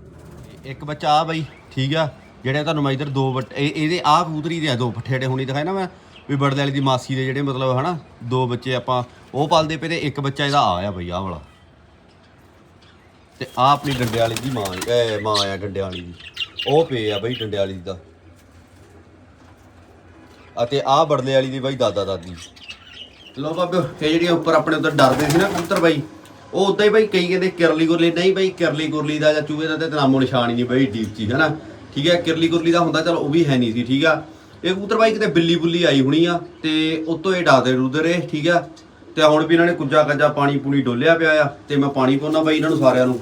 [SPEAKER 1] ਇੱਕ ਬੱਚਾ ਆ ਬਾਈ, ਠੀਕ ਆ? ਜਿਹੜੇ ਤੁਹਾਨੂੰ ਮੈਂ ਇਧਰ ਦੋ ਬੱਟ- ਇਹ ਇਹਦੇ ਆਹ ਕਬੂਤਰੀ ਦੇ ਆ ਦੋ ਪੱਠੇ ਜਿਹੜੇ ਹੁਣੀ ਦਿਖਾਏ ਨਾ ਮੈਂ, ਵੀ ਬੜਲੇ ਵਾਲੀ ਦੀ ਮਾਸੀ ਦੇ ਜਿਹੜੇ ਮਤਲਬ ਹਨਾ, ਦੋ ਬੱਚੇ ਆਪਾਂ, ਉਹ ਪਾਲਦੇ ਪਏ ਤੇ ਇੱਕ ਬੱਚਾ ਇਹਦਾ ਆ ਆ ਬਈ, ਆਹ ਵਾਲਾ। ਤੇ ਆ ਆਪਣੀ ਡੰਡੇ ਵਾਲੀ ਦੀ ਮਾਂ ਐ ਮਾਂ ਆ ਡੰਡੇ ਵਾਲੀ ਦੀ। ਉਹ ਪਏ ਆ ਬਈ ਡੰਡੇ ਵਾਲੀ ਦਾ। ਅਤੇ ਆ ਬੜਲੇ ਵਾਲੀ ਦੀ ਬਾਈ ਦਾਦਾ ਦਾਦੀ। ਲੋ ਬਾਬੇ ਇਹ ਜਿਹੜੀਆਂ ਉੱਪਰ ਆਪਣੇ ਉੱਤੇ ਡਰਦੇ ਸੀ ਨਾ ਕਬੂਤਰ ਬਾਈ, ਉਹ ਉਦਾਂ ਹੀ ਬਾਈ ਕਈ ਕਹਿੰਦੇ ਕਿਰਲੀ ਗੁਰਲੀ, ਨਹੀਂ ਬਾਈ ਕਿਰਲੀ ਗੁਰਲੀ ਦਾ ਜਾਂ ਚੂਹੇ ਦਾ ਤੇ ਨਾਮੋ ਨਿਸ਼ਾਨ ਹੀ ਨਹੀਂ ਬਾਈ ਡੀਪ ਚੀ ਠੀਕ ਹੈ, ਕਿਰਲੀ ਕੁਰਲੀ ਦਾ ਹੁੰਦਾ, ਚਲ ਉਹ ਵੀ ਹੈ ਨਹੀਂ ਸੀ, ਠੀਕ ਆ। ਇਹ ਕਬੂਤਰ ਬਾਈ ਕਿਤੇ ਬਿੱਲੀ ਬੁੱਲੀ ਆਈ ਹੋਣੀ ਆ ਤੇ ਉਤੋਂ ਇਹ ਡਾਦੇ ਰੂਦਰ ਇਹ ਠੀਕ ਆ। ਤੇ ਹੁਣ ਵੀ ਇਹਨਾਂ ਨੇ ਕੁੱਜਾ ਕੱਜਾ ਪਾਣੀ ਪੂਣੀ ਡੋਲਿਆ ਪਿਆ ਆ ਤੇ ਮੈਂ ਪਾਣੀ ਪਾਉਣਾ ਬਾਈ ਇਹਨਾਂ ਨੂੰ ਸਾਰਿਆਂ ਨੂੰ।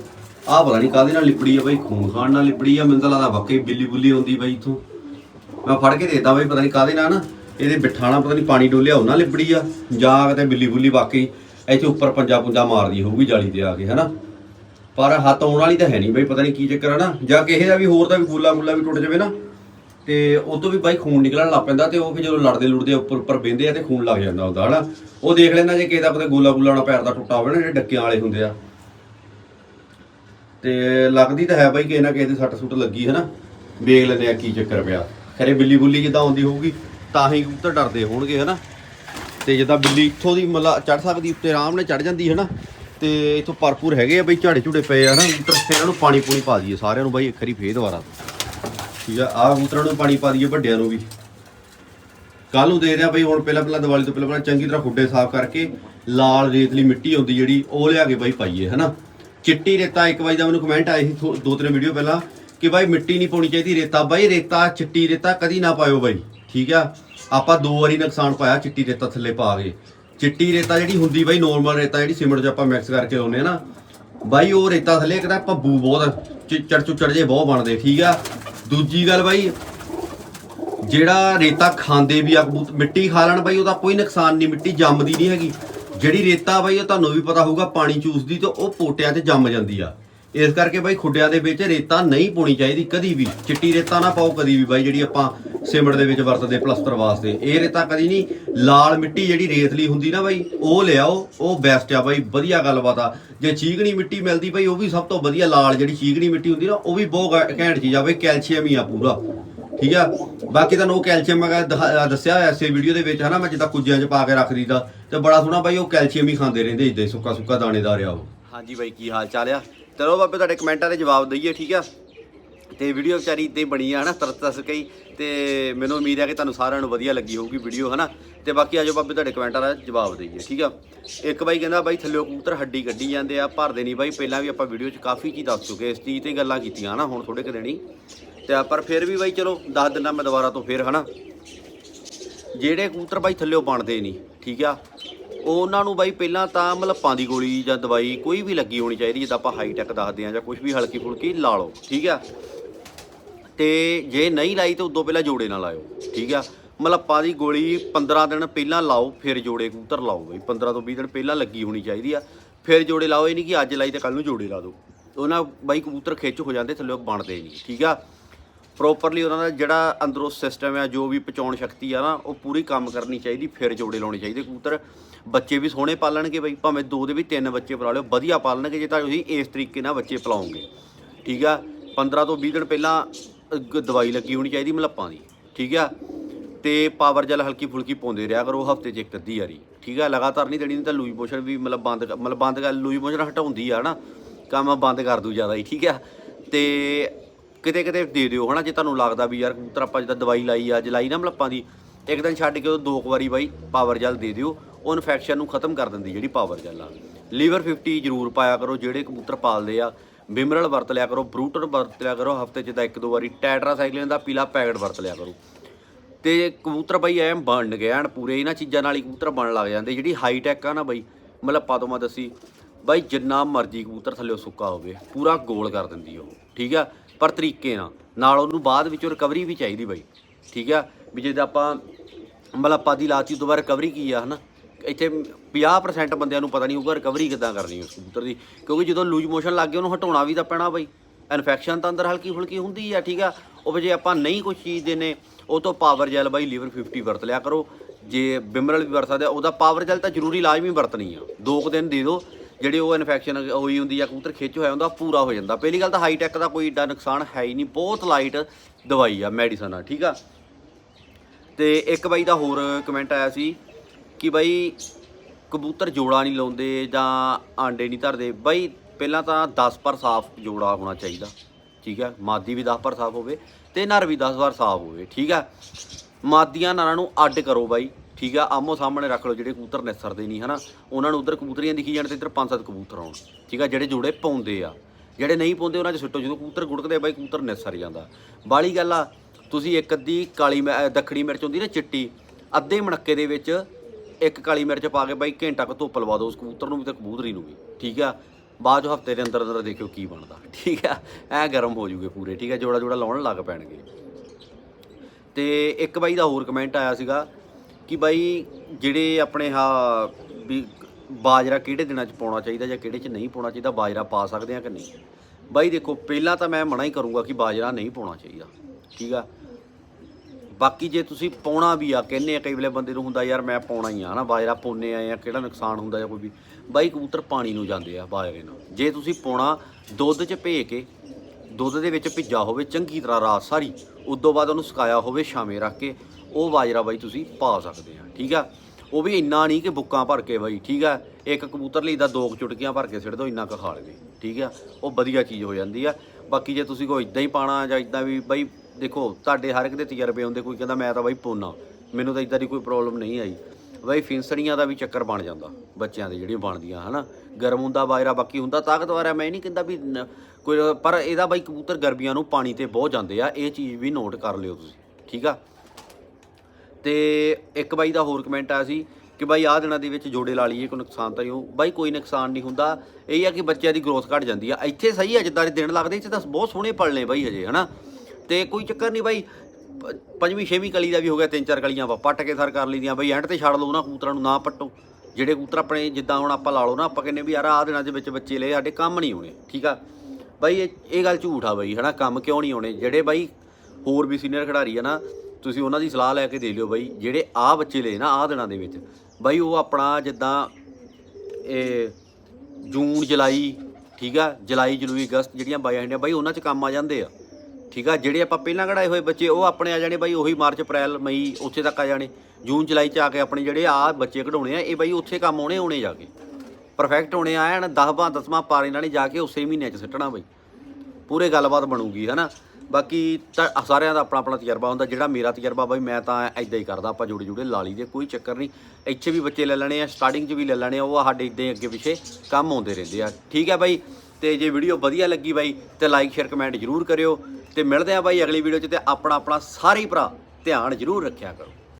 [SPEAKER 1] ਆਹ ਪਤਾ ਨਹੀਂ ਕਾਹਦੇ ਨਾਲ ਲਿਪੜੀ ਆ ਬਾਈ, ਖੂਨ ਖਾਣ ਨਾਲ ਲਿਪੜੀ ਆ, ਮੈਨੂੰ ਤਾਂ ਲੱਗਦਾ ਵਾਕਈ ਬਿੱਲੀ ਬੁੱਲੀ ਆਉਂਦੀ ਬਾਈ ਇਥੋਂ। ਮੈਂ ਫੜ ਕੇ ਦੇਤਾ ਬਾਈ, ਪਤਾ ਨਹੀਂ ਕਾਹਦੇ ਨਾਲ ਨਾ, ਇਹਦੇ ਬਿਠਾਣਾ ਪਤਾ ਨਹੀਂ ਪਾਣੀ ਡੋਲਿਆ ਉਹਨਾਂ ਲਿਪੜੀ ਆ। ਜਾਂ ਕਿਤੇ ਬਿੱਲੀ ਬੁੱਲੀ ਵਾਕਈ, ਇੱਥੇ ਉੱਪਰ ਪੰਜਾ ਪੁੰਜਾ ਮਾਰਦੀ ਹੋਊਗੀ ਜਾਲੀ ਤੇ ਆ ਕੇ, ਹਨਾ? ਪਰ ਹੱਥ ਆਉਣ ਵਾਲੀ ਤਾਂ ਹੈ ਨਹੀਂ ਬਈ, ਪਤਾ ਨਹੀਂ ਕੀ ਚੱਕਰ ਆ ਨਾ। ਜਾਂ ਕਿਸੇ ਦਾ ਵੀ, ਹੋਰ ਦਾ ਵੀ ਗੋਲਾ ਗੁੱਲਾ ਵੀ ਟੁੱਟ ਜਾਵੇ ਨਾ। ਤੇ ਉਹ ਤੋਂ ਵੀ ਬਾਈ ਖੂਨ ਨਿਕਲਣ ਲੱਗ ਪੈਂਦਾ ਤੇ ਉਹ ਫਿਰ ਜਦੋਂ ਲੜਦੇ ਲੁੜਦੇ ਉੱਪਰ ਉੱਪਰ ਬਹਿੰਦੇ ਆ ਤੇ ਖੂਨ ਲੱਗ ਜਾਂਦਾ ਹੁੰਦਾ ਹਨਾ। ਉਹ ਦੇਖ ਲੈਂਦਾ ਜੇ ਕਿਸੇ ਦਾ ਪਤਾ ਗੋਲਾ ਗੁੱਲਾ ਵਾਲਾ ਪੈਰ ਦਾ ਟੁੱਟਾ ਹੋਵੇ ਨਾ, ਜਿਹੜੇ ਡੱਕਿਆਂ ਵਾਲੇ ਹੁੰਦੇ ਆ। ਤੇ ਲੱਗਦੀ ਤਾਂ ਹੈ ਬਾਈ ਕਿਸੇ ਨਾ ਕਿਸੇ ਦੇ ਸੱਟ ਸੁੱਟ ਲੱਗੀ ਹੈ ਨਾ ਵੇਖ ਲੈਂਦੇ ਆ ਕੀ ਚੱਕਰ ਪਿਆ। ਖਰੇ ਬਿੱਲੀ ਬੁੱਲੀ ਜਿੱਦਾਂ ਆਉਂਦੀ ਹੋਊਗੀ, ਤਾਂ ਹੀ ਕਬੂਤਰ ਡਰਦੇ ਹੋਣਗੇ, ਹਨਾ। ਤੇ ਜਿੱਦਾਂ ਬਿੱਲੀ ਇੱਥੋਂ ਦੀ ਮਤਲਬ ਚੜ ਸਕਦੀ, ਉੱਤੇ ਆਰਾਮ ਨਾਲ ਚੜ ਜਾਂਦੀ ਹੈ ਨਾ ਤੇ ਇੱਥੋਂ ਭਰਪੂਰ ਹੈਗੇ ਆ ਬਈ, ਝਾੜੇ ਝੂੜੇ ਪਏ ਆ ਨਾ, ਕਬੂਤਰ ਫਿਰ ਇਹਨਾਂ ਨੂੰ ਪਾਣੀ ਪੂਣੀ ਪਾ ਦਈਏ, ਸਾਰਿਆਂ ਨੂੰ ਬਾਈ, ਇੱਕ ਵਾਰੀ ਫੇਰ ਦੁਬਾਰਾ। ਠੀਕ ਆ, ਆਹ ਕਬੂਤਰਾਂ ਨੂੰ ਪਾਣੀ ਪਾ ਦਈਏ, ਵੱਡਿਆਂ ਨੂੰ ਵੀ। ਕੱਲ ਨੂੰ ਦੇ ਰਿਹਾ ਬਈ, ਹੁਣ ਪਹਿਲਾਂ ਪਹਿਲਾਂ ਦੀਵਾਲੀ ਤੋਂ ਪਹਿਲਾਂ ਪਹਿਲਾਂ ਚੰਗੀ ਤਰ੍ਹਾਂ ਖੁੱਡੇ ਸਾਫ਼ ਕਰਕੇ ਲਾਲ ਰੇਤਲੀ ਮਿੱਟੀ ਹੁੰਦੀ ਜਿਹੜੀ, ਉਹ ਲਿਆ ਕੇ ਬਾਈ ਪਾਈਏ, ਹਨਾ? ਚਿੱਟੀ ਰੇਤਾ, ਇੱਕ ਵਾਰੀ ਦਾ ਮੈਨੂੰ ਕਮੈਂਟ ਆਏ ਸੀ ਦੋ ਤਿੰਨ ਵੀਡੀਓ ਪਹਿਲਾਂ, ਕਿ ਬਾਈ ਮਿੱਟੀ ਨਹੀਂ ਪਾਉਣੀ ਚਾਹੀਦੀ ਰੇਤਾ। ਬਾਈ ਰੇਤਾ, ਚਿੱਟੀ ਰੇਤਾ ਕਦੀ ਨਾ ਪਾਇਓ ਬਾਈ, ਠੀਕ ਆ? ਆਪਾਂ ਦੋ ਵਾਰੀ ਨੁਕਸਾਨ ਪਾਇਆ ਚਿੱਟੀ ਰੇਤਾ ਥੱਲੇ ਪਾ ਕੇ। ਚਿੱਟੀ ਰੇਤਾ ਜਿਹੜੀ ਹੁੰਦੀ ਬਾਈ ਨੋਰਮਲ ਰੇਤਾ ਜਿਹੜੀ ਸਿਮਟ 'ਚ ਆਪਾਂ ਮਿਕਸ ਕਰਕੇ ਲਾਉਂਦੇ ਆ ਨਾ। ਬਾਈ ਉਹ ਰੇਤਾ ਥੱਲੇ ਇੱਕ ਤਾਂ ਭੱਬੂ ਬਹੁਤ ਚੜ ਚੁੱਚੜ ਜੇ ਬਹੁਤ ਬਣਦੇ, ਠੀਕ ਆ? ਦੂਜੀ ਗੱਲ ਬਾਈ, ਜਿਹੜਾ ਰੇਤਾ ਖਾਂਦੇ ਵੀ ਆ ਮਿੱਟੀ ਖਾ ਲੈਣ ਬਾਈ, ਉਹਦਾ ਕੋਈ ਨੁਕਸਾਨ ਨਹੀਂ, ਮਿੱਟੀ ਜੰਮਦੀ ਨਹੀਂ ਹੈਗੀ। ਜਿਹੜੀ ਰੇਤਾ ਬਾਈ, ਉਹ ਤੁਹਾਨੂੰ ਵੀ ਪਤਾ ਹੋਊਗਾ, ਪਾਣੀ ਚੂਸਦੀ ਤੇ ਉਹ ਪੋਟਿਆਂ 'ਚ ਜੰਮ ਜਾਂਦੀ ਆ। ਇਸ ਕਰਕੇ ਬਾਈ ਖੁੱਡਿਆਂ ਦੇ ਵਿੱਚ ਰੇਤਾ ਨਹੀਂ ਪਾਉਣੀ ਚਾਹੀਦੀ, ਕਦੀ ਵੀ। ਚਿੱਟੀ ਰੇਤਾ ਨਾ ਪਾਓ, ਕਦੀ ਵੀ ਬਾਈ ਜਿਹੜੀ ਆਪਾਂ ਸਿਮਟ ਦੇ ਵਿੱਚ ਵਰਤਦੇ ਪਲਸਤਰ ਵਾਸਤੇ। ਇਹ ਰੇਤਾ ਕਦੀ ਨਹੀਂ, ਲਾਲ ਮਿੱਟੀ ਜਿਹੜੀ ਰੇਤਲੀ ਹੁੰਦੀ ਨਾ ਬਾਈ, ਉਹ ਲਿਆਓ, ਉਹ ਬੈਸਟ ਆ ਬਾਈ, ਵਧੀਆ ਗੱਲਬਾਤ ਆ। ਜੇ ਚੀਕਣੀ ਮਿੱਟੀ ਮਿਲਦੀ ਬਾਈ, ਉਹ ਵੀ ਸਭ ਤੋਂ ਵਧੀਆ ਲਾਲ ਜਿਹੜੀ ਚੀਕਣੀ ਮਿੱਟੀ ਹੁੰਦੀ ਨਾ, ਉਹ ਵੀ ਬਹੁਤ ਘੈਂਟ ਚੀਜ਼ ਆ ਬਾਈ, ਕੈਲਸ਼ੀਅਮ ਹੀ ਆ ਪੂਰਾ। ਠੀਕ ਆ? ਬਾਕੀ ਤੁਹਾਨੂੰ ਉਹ ਕੈਲਸ਼ੀਅਮ ਮੈਂ ਦਿਖਾ- ਦੱਸਿਆ ਹੋਇਆ ਇਸੇ ਵੀਡੀਓ ਦੇ ਵਿੱਚ, ਹਨਾ, ਮੈਂ ਜਿੱਦਾਂ ਕੁੱਜਿਆਂ 'ਚ ਪਾ ਕੇ ਰੱਖ ਦੀਦਾ ਤੇ ਬੜਾ ਸੋਹਣਾ ਬਾਈ ਉਹ ਕੈਲਸ਼ੀਅਮ ਹੀ ਖਾਂਦੇ ਰਹਿੰਦੇ ਇਦਾਂ ਸੁੱਕਾ ਸੁੱਕਾ ਦਾਣੇਦਾਰ ਆ ਉਹ। ਹਾਂਜੀ ਬਾਈ, ਕੀ ਹਾਲ ਚਾਲ ਆ? ਚਲੋ ਬਾਬੇ ਤੁਹਾਡੇ ਕਮੈਂਟਾਂ ਦੇ ਜਵਾਬ ਦਈਏ, ਠੀਕ ਆ? ਤੇ ਵੀਡੀਓ ਵਿਚਾਰੀ ਤੇ ਬਣੀ ਆ, ਹਨਾ, ਤਰਸ ਤਰਸ ਕਈ। ਤੇ ਮੈਨੂੰ ਉਮੀਦ ਹੈ ਕਿ ਤੁਹਾਨੂੰ ਸਾਰਿਆਂ ਨੂੰ ਵਧੀਆ ਲੱਗੀ ਹੋਊਗੀ ਵੀਡੀਓ ਹਨਾ? ਤੇ ਬਾਕੀ ਆਜੋ ਬਾਬੇ ਤੁਹਾਡੇ ਕਮੈਂਟਾਂ ਦਾ ਜਵਾਬ ਦਈਏ, ਠੀਕ ਆ? ਇੱਕ ਬਾਈ ਕਹਿੰਦਾ, ਬਾਈ ਥੱਲੇ ਕਬੂਤਰ ਹੱਡੀ ਕੱਢੀ ਜਾਂਦੇ ਆ, ਭਰਦੇ ਨਹੀਂ ਬਾਈ। ਪਹਿਲਾਂ ਵੀ ਆਪਾਂ ਵੀਡੀਓ 'ਚ ਕਾਫੀ ਚੀਜ਼ ਦੱਸ ਚੁੱਕੇ ਇਸ ਚੀਜ਼ ਤੇ ਗੱਲਾਂ ਕੀਤੀਆਂ, ਹਨਾ? ਹੁਣ ਥੋੜੇ ਕੁ ਦਿਨੀ ਤੇ ਪਰ ਫਿਰ ਵੀ ਬਾਈ, ਚਲੋ, ਦੱਸ ਦਿੰਦਾ ਮੈਂ ਦੁਬਾਰਾ ਤੋਂ ਫਿਰ, ਹਨਾ? ਜਿਹੜੇ ਕਬੂਤਰ ਬਾਈ ਥੱਲੇ ਬਣਦੇ ਨਹੀਂ ਠੀਕ ਆ? ਉਹਨਾਂ ਨੂੰ ਬਾਈ ਪਹਿਲਾਂ ਤਾਂ ਮਲੱਪਾਂ ਦੀ ਗੋਲੀ ਜਾਂ ਦਵਾਈ ਕੋਈ ਵੀ ਲੱਗੀ ਹੋਣੀ ਚਾਹੀਦੀ, ਜਿੱਦਾਂ ਆਪਾਂ ਹਾਈ ਟੈਕ ਦੱਸਦੇ ਆ ਜਾਂ ਕੁਝ ਵੀ ਹਲਕੀ ਫੁਲਕੀ ਲਾ ਲਓ, ਠੀਕ ਆ? ਤੇ ਜੇ ਨਹੀਂ ਲਾਈ ਤਾਂ ਉਦੋਂ ਪਹਿਲਾਂ ਜੋੜੇ ਨਾ ਲਾਇਓ, ਠੀਕ ਆ? ਮਲੱਪਾਂ ਦੀ ਗੋਲੀ 15 ਦਿਨ ਪਹਿਲਾਂ ਲਾਓ, ਫਿਰ ਜੋੜੇ ਕਬੂਤਰ ਲਾਓ ਬਈ 15 ਤੋਂ 20 ਦਿਨ ਪਹਿਲਾਂ ਲੱਗੀ ਹੋਣੀ ਚਾਹੀਦੀ ਆ। ਫਿਰ ਜੋੜੇ ਲਾਓ, ਇਹ ਨਹੀਂ ਕਿ ਅੱਜ ਲਾਈ ਤੇ ਕੱਲ ਨੂੰ ਜੋੜੇ ਲਾ ਦਿਓ। ਉਹਨਾਂ ਬਾਈ ਕਬੂਤਰ ਖਿੱਚ ਹੋ ਜਾਂਦੇ, ਥੱਲੇ ਬਣਦੇ ਨਹੀਂ, ਠੀਕ ਆ? ਪ੍ਰੋਪਰਲੀ ਉਹਨਾਂ ਦਾ ਜਿਹੜਾ ਅੰਦਰੋਂ ਸਿਸਟਮ ਆ, ਜੋ ਵੀ ਪਹੁੰਚਾਉਣ ਸ਼ਕਤੀ ਆ ਨਾ, ਉਹ ਪੂਰੀ ਕੰਮ ਕਰਨੀ ਚਾਹੀਦੀ, ਫਿਰ ਜੋੜੇ ਲਾਉਣੇ ਚਾਹੀਦੇ ਕਬੂਤਰ। ਬੱਚੇ ਵੀ ਸੋਹਣੇ ਪਾਲਣਗੇ ਬਈ, ਭਾਵੇਂ ਦੋ ਦੇ ਵੀ ਤਿੰਨ ਬੱਚੇ ਪਲਾ ਲਿਓ, ਵਧੀਆ ਪਾਲਣਗੇ ਜੇ ਤਾਂ ਤੁਸੀਂ ਇਸ ਤਰੀਕੇ ਨਾਲ ਬੱਚੇ ਪਲਾਓਗੇ। ਠੀਕ ਆ? 15 ਤੋਂ 20 ਦਿਨ ਪਹਿਲਾਂ ਦਵਾਈ ਲੱਗੀ ਹੋਣੀ ਚਾਹੀਦੀ ਮਲੱਪਾਂ ਦੀ, ਠੀਕ ਆ? ਤੇ ਪਾਵਰ ਜਲ ਹਲਕੀ ਫੁਲਕੀ ਪਾਉਂਦੇ ਰਿਹਾ ਕਰੋ, ਹਫ਼ਤੇ 'ਚ ਇੱਕ ਅੱਧੀ ਵਾਰੀ, ਠੀਕ ਆ? ਲਗਾਤਾਰ ਨਹੀਂ ਦੇਣੀ, ਨਹੀਂ ਤਾਂ ਲੂਈ ਮੋਸ਼ਨ ਵੀ ਮਤਲਬ ਬੰਦ ਕਰ- ਮਤਲਬ ਬੰਦ ਕਰ ਲੂਈ ਮੋਸ਼ਨ ਹਟਾਉਂਦੀ ਆ ਨਾ ਕੰਮ ਬੰਦ ਕਰ ਦੂ ਜ਼ਿਆਦਾ ਹੀ, ਠੀਕ ਆ? ਤੇ ਕਿਤੇ ਕਿਤੇ ਦੇ ਦਿਓ, ਹਨਾ? ਜੇ ਤੁਹਾਨੂੰ ਲੱਗਦਾ ਵੀ ਯਾਰ ਕਬੂਤਰ ਆਪਾਂ ਜਿੱਦਾਂ ਦਵਾਈ ਲਾਈ ਆ ਜਲਾਈ ਨਾ ਮਲੱਪਾਂ ਦੀ, ਇੱਕ ਦਿਨ ਛੱਡ ਕੇ ਉਹ ਦੋ ਕੁ ਵਾਰੀ ਬਾਈ ਪਾਵਰ ਜਲ ਦੇ ਦਿਓ। ਉਹ ਇਨਫੈਕਸ਼ਨ ਨੂੰ ਖਤਮ ਕਰ ਦਿੰਦੀ ਜਿਹੜੀ ਪਾਵਰ ਜਲ ਆ। ਲੀਵਰ 50 ਜ਼ਰੂਰ ਪਾਇਆ ਕਰੋ, ਜਿਹੜੇ ਕਬੂਤਰ ਪਾਲਦੇ ਆ, ਬਿਮਰਲ ਵਰਤ ਲਿਆ ਕਰੋ ਬਰੂਟਰ ਵਰਤ ਲਿਆ ਕਰੋ, ਹਫ਼ਤੇ 'ਚ ਤਾਂ ਇੱਕ ਦੋ ਵਾਰੀ। ਟੈਟਰਾਸਾਈਕਲਿਨ ਦਾ ਪੀਲਾ ਪੈਕਟ ਵਰਤ ਲਿਆ ਕਰੋ। ਤੇ ਕਬੂਤਰ ਬਈ ਐ ਬਣ ਗਏ ਐਨ ਪੂਰੇ ਇਹਨਾਂ ਚੀਜ਼ਾਂ ਨਾਲ ਹੀ ਕਬੂਤਰ ਬਣਨ ਲੱਗ ਜਾਂਦੇ। ਜਿਹੜੀ ਹਾਈ ਟੈਕ ਆ ਨਾ ਬਈ, ਮਲੱਪਾ ਤੋਂ ਮੈਂ ਦੱਸੀ, ਬਾਈ ਜਿੰਨਾ ਮਰਜ਼ੀ ਕਬੂਤਰ ਥੱਲੇ ਸੁੱਕਾ ਹੋਵੇ, ਪੂਰਾ ਗੋਲ ਕਰ ਦਿੰਦੀ ਉਹ, ਠੀਕ ਆ? ਪਰ ਤਰੀਕੇ ਨਾਲ ਨਾਲ ਉਹਨੂੰ ਬਾਅਦ ਵਿੱਚੋਂ ਰਿਕਵਰੀ ਵੀ ਚਾਹੀਦੀ ਬਾਈ, ਠੀਕ ਆ? ਵੀ ਜੇ ਆਪਾਂ ਮਲੱਪਾ ਦੀ ਲਾਤੀ ਤੋਂ ਬਾਅਦ ਰਿਕਵਰੀ ਕੀ ਆ, ਹਨਾ? ਇੱਥੇ 50% ਬੰਦਿਆਂ ਨੂੰ ਪਤਾ ਨਹੀਂ ਹੋਊਗਾ ਰਿਕਵਰੀ ਕਿੱਦਾਂ ਕਰਨੀ ਉਸ ਕਬੂਤਰ ਦੀ। ਕਿਉਂਕਿ ਜਦੋਂ ਲੂਜ ਮੋਸ਼ਨ ਲੱਗ ਗਿਆ, ਉਹਨੂੰ ਹਟਾਉਣਾ ਵੀ ਤਾਂ ਪੈਣਾ ਬਈ। ਇਨਫੈਕਸ਼ਨ ਤਾਂ ਅੰਦਰ ਹਲਕੀ ਫੁਲਕੀ ਹੁੰਦੀ ਆ, ਠੀਕ ਆ? ਉਹ ਵੀ ਜੇ ਆਪਾਂ ਨਹੀਂ ਕੁਝ ਚੀਜ਼ ਦੇਨੇ ਉਹ ਤੋਂ ਪਾਵਰ ਜੈਲ ਬਾਈ ਲੀਵਰ 50 ਵਰਤ ਲਿਆ ਕਰੋ। ਜੇ ਬਿਮਰਲ ਵੀ ਵਰਤ ਸਕਦੇ ਉਹਦਾ ਪਾਵਰ ਜੈਲ ਤਾਂ ਜ਼ਰੂਰੀ ਲਾਜ਼ਮੀ ਵਰਤਣੀ ਆ। ਦੋ ਕੁ ਦਿਨ ਦੇ ਦਿਓ, ਜਿਹੜੇ ਉਹ ਇਨਫੈਕਸ਼ਨ ਹੋਈ ਹੁੰਦੀ ਆ, ਕਬੂਤਰ ਖਿੱਚ ਹੋਇਆ ਹੁੰਦਾ ਪੂਰਾ ਹੋ ਜਾਂਦਾ। ਪਹਿਲੀ ਗੱਲ ਤਾਂ ਹਾਈ ਟੈਕ ਦਾ ਕੋਈ ਏਡਾ ਨੁਕਸਾਨ ਹੈ ਹੀ ਨਹੀਂ, ਬਹੁਤ ਲਾਈਟ ਦਵਾਈ ਆ ਮੈਡੀਸਨ ਆ, ਠੀਕ ਆ? ਤੇ ਇੱਕ ਬਾਈ ਦਾ ਹੋਰ ਕਮੈਂਟ ਆਇਆ ਸੀ ਕਿ ਬਾਈ ਕਬੂਤਰ ਜੋੜਾ ਨਹੀਂ ਲਾਉਂਦੇ ਜਾਂ ਆਂਡੇ ਨਹੀਂ ਧਰਦੇ। ਬਾਈ ਪਹਿਲਾਂ ਤਾਂ 10 ਪਰ ਸਾਫ਼ ਜੋੜਾ ਹੋਣਾ ਚਾਹੀਦਾ, ਠੀਕ ਹੈ? ਮਾਦੀ ਵੀ 10 ਪਰ ਸਾਫ਼ ਹੋਵੇ ਤੇ ਨਰ ਵੀ 10 ਵਾਰ ਸਾਫ਼ ਹੋਵੇ, ਠੀਕ ਹੈ? ਮਾਦੀਆਂ ਨਰਾਂ ਨੂੰ ਅੱਡ ਕਰੋ ਬਾਈ, ਠੀਕ ਆ ਆਮੋ ਸਾਹਮਣੇ ਰੱਖ ਲਓ ਜਿਹੜੇ ਕਬੂਤਰ ਨਿਸਰਦੇ ਨਹੀਂ, ਹਨਾ? ਉਹਨਾਂ ਨੂੰ ਉਧਰ ਕਬੂਤਰੀਆਂ ਦਿਖੀ ਜਾਣ ਤੇ ਇੱਧਰ ਪੰਜ ਸੱਤ ਕਬੂਤਰ ਆਉਣ, ਠੀਕ ਆ ਜਿਹੜੇ ਜੋੜੇ ਪਾਉਂਦੇ ਆ। ਜਿਹੜੇ ਨਹੀਂ ਪਾਉਂਦੇ ਉਹਨਾਂ 'ਚ ਸੁੱਟੋ, ਜਦੋਂ ਕਬੂਤਰ ਗੁੜਕਦੇ ਆ ਬਾਈ ਕਬੂਤਰ ਨਿਸਰ ਜਾਂਦਾ। ਬਾਲੀ ਗੱਲ ਆ, ਤੁਸੀਂ ਇੱਕ ਅੱਧੀ ਕਾਲੀ ਮਿ- ਦੱਖਣੀ ਮਿਰਚ ਹੁੰਦੀ ਨਾ ਚਿੱਟੀ, ਅੱਧੇ ਮਣੱਕੇ ਦੇ ਵਿੱਚ ਇੱਕ ਕਾਲੀ ਮਿਰਚ ਪਾ ਕੇ ਬਾਈ ਘੰਟਾ ਕੁ ਧੁੱਪ ਲਵਾ ਦਿਓ ਉਸ ਕਬੂਤਰ ਨੂੰ ਵੀ ਤੇ ਕਬੂਤਰੀ ਨੂੰ ਵੀ, ਠੀਕ ਆ? ਬਾਅਦ ਚ ਹਫ਼ਤੇ ਦੇ ਅੰਦਰ ਅੰਦਰ ਦੇਖਿਓ ਕੀ ਬਣਦਾ, ਠੀਕ ਆ? ਐ ਗਰਮ ਹੋ ਜੂਗੇ ਪੂਰੇ, ਠੀਕ ਆ? ਜੋੜਾ ਜੋੜਾ ਲਾਉਣ ਲੱਗ ਪੈਣਗੇ। ਤੇ ਇੱਕ ਬਾਈ ਦਾ ਹੋਰ ਕਮੈਂਟ ਆਇਆ ਸੀਗਾ ਕਿ ਬਾਈ ਜਿਹੜੇ ਆਪਣੇ ਹਾ ਵੀ ਬਾਜਰਾ ਕਿਹੜੇ ਦਿਨਾਂ 'ਚ ਪਾਉਣਾ ਚਾਹੀਦਾ ਜਾਂ ਕਿਹੜੇ 'ਚ ਨਹੀਂ ਪਾਉਣਾ ਚਾਹੀਦਾ, ਬਾਜਰਾ ਪਾ ਸਕਦੇ ਆ ਕਿ ਨਹੀਂ? ਬਾਈ ਦੇਖੋ, ਪਹਿਲਾਂ ਤਾਂ ਮੈਂ ਮਨਾ ਹੀ ਕਰੂੰਗਾ ਕਿ ਬਾਜਰਾ ਨਹੀਂ ਪਾਉਣਾ ਚਾਹੀਦਾ, ਠੀਕ ਆ? ਬਾਕੀ ਜੇ ਤੁਸੀਂ ਪਾਉਣਾ ਵੀ ਆ, ਕਹਿੰਦੇ ਆ ਕਈ ਵੇਲੇ ਬੰਦੇ ਨੂੰ ਹੁੰਦਾ ਯਾਰ ਮੈਂ ਪਾਉਣਾ ਹੀ ਆ ਨਾ ਬਾਜਰਾ ਪਾਉਨੇ ਆ, ਕਿਹੜਾ ਨੁਕਸਾਨ ਹੁੰਦਾ ਜਾਂ ਕੋਈ ਵੀ। ਬਾਈ ਕਬੂਤਰ ਪਾਣੀ ਨੂੰ ਜਾਂਦੇ ਆ ਬਾਜਰੇ ਨਾਲ ਜੇ ਤੁਸੀਂ ਪਾਉਣਾ ਦੁੱਧ 'ਚ ਭੇ ਕੇ, ਦੁੱਧ ਦੇ ਵਿੱਚ ਭਿੱਜਾ ਹੋਵੇ, ਚੰਗੀ ਤਰ੍ਹਾਂ ਰਾਤ ਸਾਰੀ, ਉਦੋਂ ਬਾਅਦ ਉਹਨੂੰ ਸੁਕਾਇਆ ਹੋਵੇ, ਛਾਵੇਂ ਰੱਖ ਕੇ, ਉਹ ਬਾਜਰਾ ਬਾਈ ਤੁਸੀਂ ਪਾ ਸਕਦੇ ਆ, ਠੀਕ ਆ? ਉਹ ਵੀ ਇੰਨਾ ਨਹੀਂ ਕਿ ਬੁੱਕਾਂ ਭਰ ਕੇ ਬਾਈ, ਠੀਕ ਆ? ਇੱਕ ਕਬੂਤਰ ਲਈ ਦਾ ਦੋ ਕੁ ਚੁਟਕੀਆਂ ਭਰ ਕੇ ਸਿੱਟ ਦੋ, ਇੰਨਾ ਕੁ ਖਾ ਲਵੇ, ਠੀਕ ਆ? ਉਹ ਵਧੀਆ ਚੀਜ਼ ਹੋ ਜਾਂਦੀ ਆ। ਬਾਕੀ ਜੇ ਤੁਸੀਂ ਕੋਈ ਇਦਾਂ ਹੀ ਪਾਣਾ ਜਾਂ ਇਦਾਂ ਵੀ ਬਾਈ ਦੇਖੋ, ਤੁਹਾਡੇ ਹਰ ਇੱਕ ਦੇ ਤਜਰਬੇ ਹੁੰਦੇ, ਕੋਈ ਕਹਿੰਦਾ ਮੈਂ ਤਾਂ ਬਾਈ ਪੋਨਾ ਮੈਨੂੰ ਤਾਂ ਇਦਾਂ ਦੀ ਕੋਈ ਪ੍ਰੋਬਲਮ ਨਹੀਂ ਆਈ। ਬਾਈ ਫਿੰਸੜੀਆਂ ਦਾ ਵੀ ਚੱਕਰ ਬਣ ਜਾਂਦਾ, ਬੱਚਿਆਂ ਦੇ ਜਿਹੜੀਆਂ ਬਣਦੀਆਂ, ਹਨਾ? ਗਰਮ ਹੁੰਦਾ, ਬਾਜਰਾ ਬਾਕੀ ਹੁੰਦਾ ਤਾਕਤਵਰ ਹੈ ਮੈਂ ਨਹੀਂ ਕਹਿੰਦਾ ਵੀ ਕੋਈ ਪਰ ਇਹਦਾ ਬਾਈ ਕਬੂਤਰ ਗਰਮੀਆਂ ਨੂੰ ਪਾਣੀ ਤੇ ਬਹੁਤ ਜਾਂਦੇ ਆ, ਇਹ ਚੀਜ਼ ਵੀ ਨੋਟ ਕਰ ਲਿਓ ਤੁਸੀਂ, ਠੀਕ ਆ? ਤੇ ਇੱਕ ਬਾਈ ਦਾ ਹੋਰ ਕਮੈਂਟ ਆਇਆ ਸੀ ਕਿ ਬਾਈ ਆਹ ਦਿਨਾਂ ਦੇ ਵਿੱਚ ਜੋੜੇ ਲਾ ਲਈਏ, ਕੋਈ ਨੁਕਸਾਨ ਤਾਂ ਨਹੀਂ ਹੋ ਬਾਈ ਕੋਈ ਨੁਕਸਾਨ ਨਹੀਂ ਹੁੰਦਾ, ਇਹ ਆ ਕਿ ਬੱਚਿਆਂ ਦੀ ਗਰੋਥ ਘਟ ਜਾਂਦੀ ਆ। ਇੱਥੇ ਸਹੀ ਆ, ਜਿੱਦਾਂ ਦੇ ਦਿਨ ਲੱਗਦੇ, ਇੱਥੇ ਤਾਂ ਬਹੁਤ ਸੋਹਣੇ ਪਲ ਨੇ ਬਾਈ ਹਜੇ, ਹਨਾ? ਤੇ ਕੋਈ ਚੱਕਰ ਨਹੀਂ ਬਾਈ। ਪੰਜਵੀਂ, ਛੇਵੀਂ ਕਲੀ ਦਾ ਵੀ ਹੋ ਗਿਆ, ਤਿੰਨ ਚਾਰ ਕਲੀਆਂ ਆਪਾਂ ਪੱਟ ਕੇ ਸਰ ਕਰ ਲਈਆਂ ਬਈ ਐਂਡ ਤੇ ਛੱਡ ਲਓ ਨਾ ਕੂਤਰਾਂ ਨੂੰ, ਨਾ ਪੱਟੋ। ਜਿਹੜੇ ਕੂਤਰ ਆਪਣੇ ਜਿੱਦਾਂ ਹੁਣ ਆਪਾਂ ਲਾ ਲਓ ਨਾ, ਆਪਾਂ ਕਹਿੰਦੇ ਵੀ ਯਾਰ ਆਹ ਦਿਨਾਂ ਦੇ ਵਿੱਚ ਬੱਚੇ ਲਏ, ਸਾਡੇ ਕੰਮ ਨਹੀਂ ਹੋਣੇ, ਠੀਕ ਆ? ਬਾਈ ਇਹ ਇਹ ਗੱਲ ਝੂਠ ਆ ਬਾਈ, ਹਨਾ? ਕੰਮ ਕਿਉਂ ਨਹੀਂ ਹੋਣੇ? ਜਿਹੜੇ ਬਾਈ ਹੋਰ ਵੀ ਸੀਨੀਅਰ ਖਿਡਾਰੀ ਆ ਨਾ, ਤੁਸੀਂ ਉਹਨਾਂ ਦੀ ਸਲਾਹ ਲੈ ਕੇ ਦੇ ਲਿਓ ਬਾਈ, ਜਿਹੜੇ ਆ ਬੱਚੇ ਲਏ ਨਾ, ਆਹ ਦਿਨਾਂ ਦੇ ਵਿੱਚ। ਬਾਈ ਉਹ ਆਪਣਾ ਜਿੱਦਾਂ, ਇਹ ਜੂਨ, ਜੁਲਾਈ, ਠੀਕ ਆ? ਜੁਲਾਈ ਜੁਲਾਈ ਅਗਸਤ ਜਿਹੜੀਆਂ ਬਾਈਆਂ ਹੁੰਦੀਆਂ, ਬਾਈ ਉਹਨਾਂ 'ਚ ਕੰਮ ਆ ਜਾਂਦੇ ਆ। ਠੀਕ ਆ, ਜਿਹੜੇ ਆਪਾਂ ਪਹਿਲਾਂ ਕਢਾਏ ਹੋਏ ਬੱਚੇ, ਉਹ ਆਪਣੇ ਆ ਜਾਣੇ ਬਾਈ, ਉਹੀ ਮਾਰਚ, ਅਪ੍ਰੈਲ, ਮਈ, ਉੱਥੇ ਤੱਕ ਆ ਜਾਣੇ। ਜੂਨ, ਜੁਲਾਈ 'ਚ ਆ ਕੇ ਆਪਣੇ ਜਿਹੜੇ ਆ ਬੱਚੇ ਕਢਾਉਣੇ ਆ, ਇਹ ਬਾਈ ਉੱਥੇ ਕੰਮ ਆਉਣੇ ਆਉਣੇ ਜਾ ਕੇ। ਪਰਫੈਕਟ ਹੋਣੇ ਆ, ਐਨ 10 ਬਾਂ 10ਵਾਂ ਪਾਰ ਇਹਨਾਂ ਨੇ ਜਾ ਕੇ ਉਸੇ ਮਹੀਨੇ 'ਚ ਸਿੱਟਣਾ ਬਾਈ। ਪੂਰੇ ਗੱਲਬਾਤ ਬਣੂਗੀ, ਹਨਾ? ਬਾਕੀ ਤਾਂ ਸਾਰਿਆਂ ਦਾ ਆਪਣਾ ਆਪਣਾ ਤਜਰਬਾ ਹੁੰਦਾ, ਜਿਹੜਾ ਮੇਰਾ ਤਜਰਬਾ ਬਾਈ, ਮੈਂ ਤਾਂ ਐਦਾਂ ਹੀ ਕਰਦਾ, ਆਪਾਂ ਜੁੜੇ ਜੁੜੇ ਲਾਲੀ ਲਈ ਦੇ, ਕੋਈ ਚੱਕਰ ਨਹੀਂ। ਇੱਥੇ ਵੀ ਬੱਚੇ ਲੈ ਲੈਣੇ ਆ ਸਟਾਰਟਿੰਗ 'ਚ ਵੀ ਲੈ ਲੈਣੇ ਆ, ਉਹ ਸਾਡੇ ਇਦਾਂ ਅੱਗੇ ਪਿੱਛੇ ਕੰਮ ਆਉਂਦੇ ਰਹਿੰਦੇ ਆ। ਠੀਕ ਹੈ ਬਾਈ ਤੇ ਜੇ ਵੀਡੀਓ ਵਧੀਆ ਲੱਗੀ ਬਾਈ, ਤੇ ਲਾਈਕ ਸ਼ੇਅਰ ਕਮੈਂਟ ਜ਼ਰੂਰ ਕਰਿਓ। ਤੇ ਮਿਲਦੇ ਆ ਬਾਈ ਅਗਲੀ ਵੀਡੀਓ 'ਚ ਤੇ ਆਪਣਾ ਆਪਣਾ ਸਾਰੇ ਭਰਾ ਧਿਆਨ ਜ਼ਰੂਰ ਰੱਖਿਆ ਕਰੋ।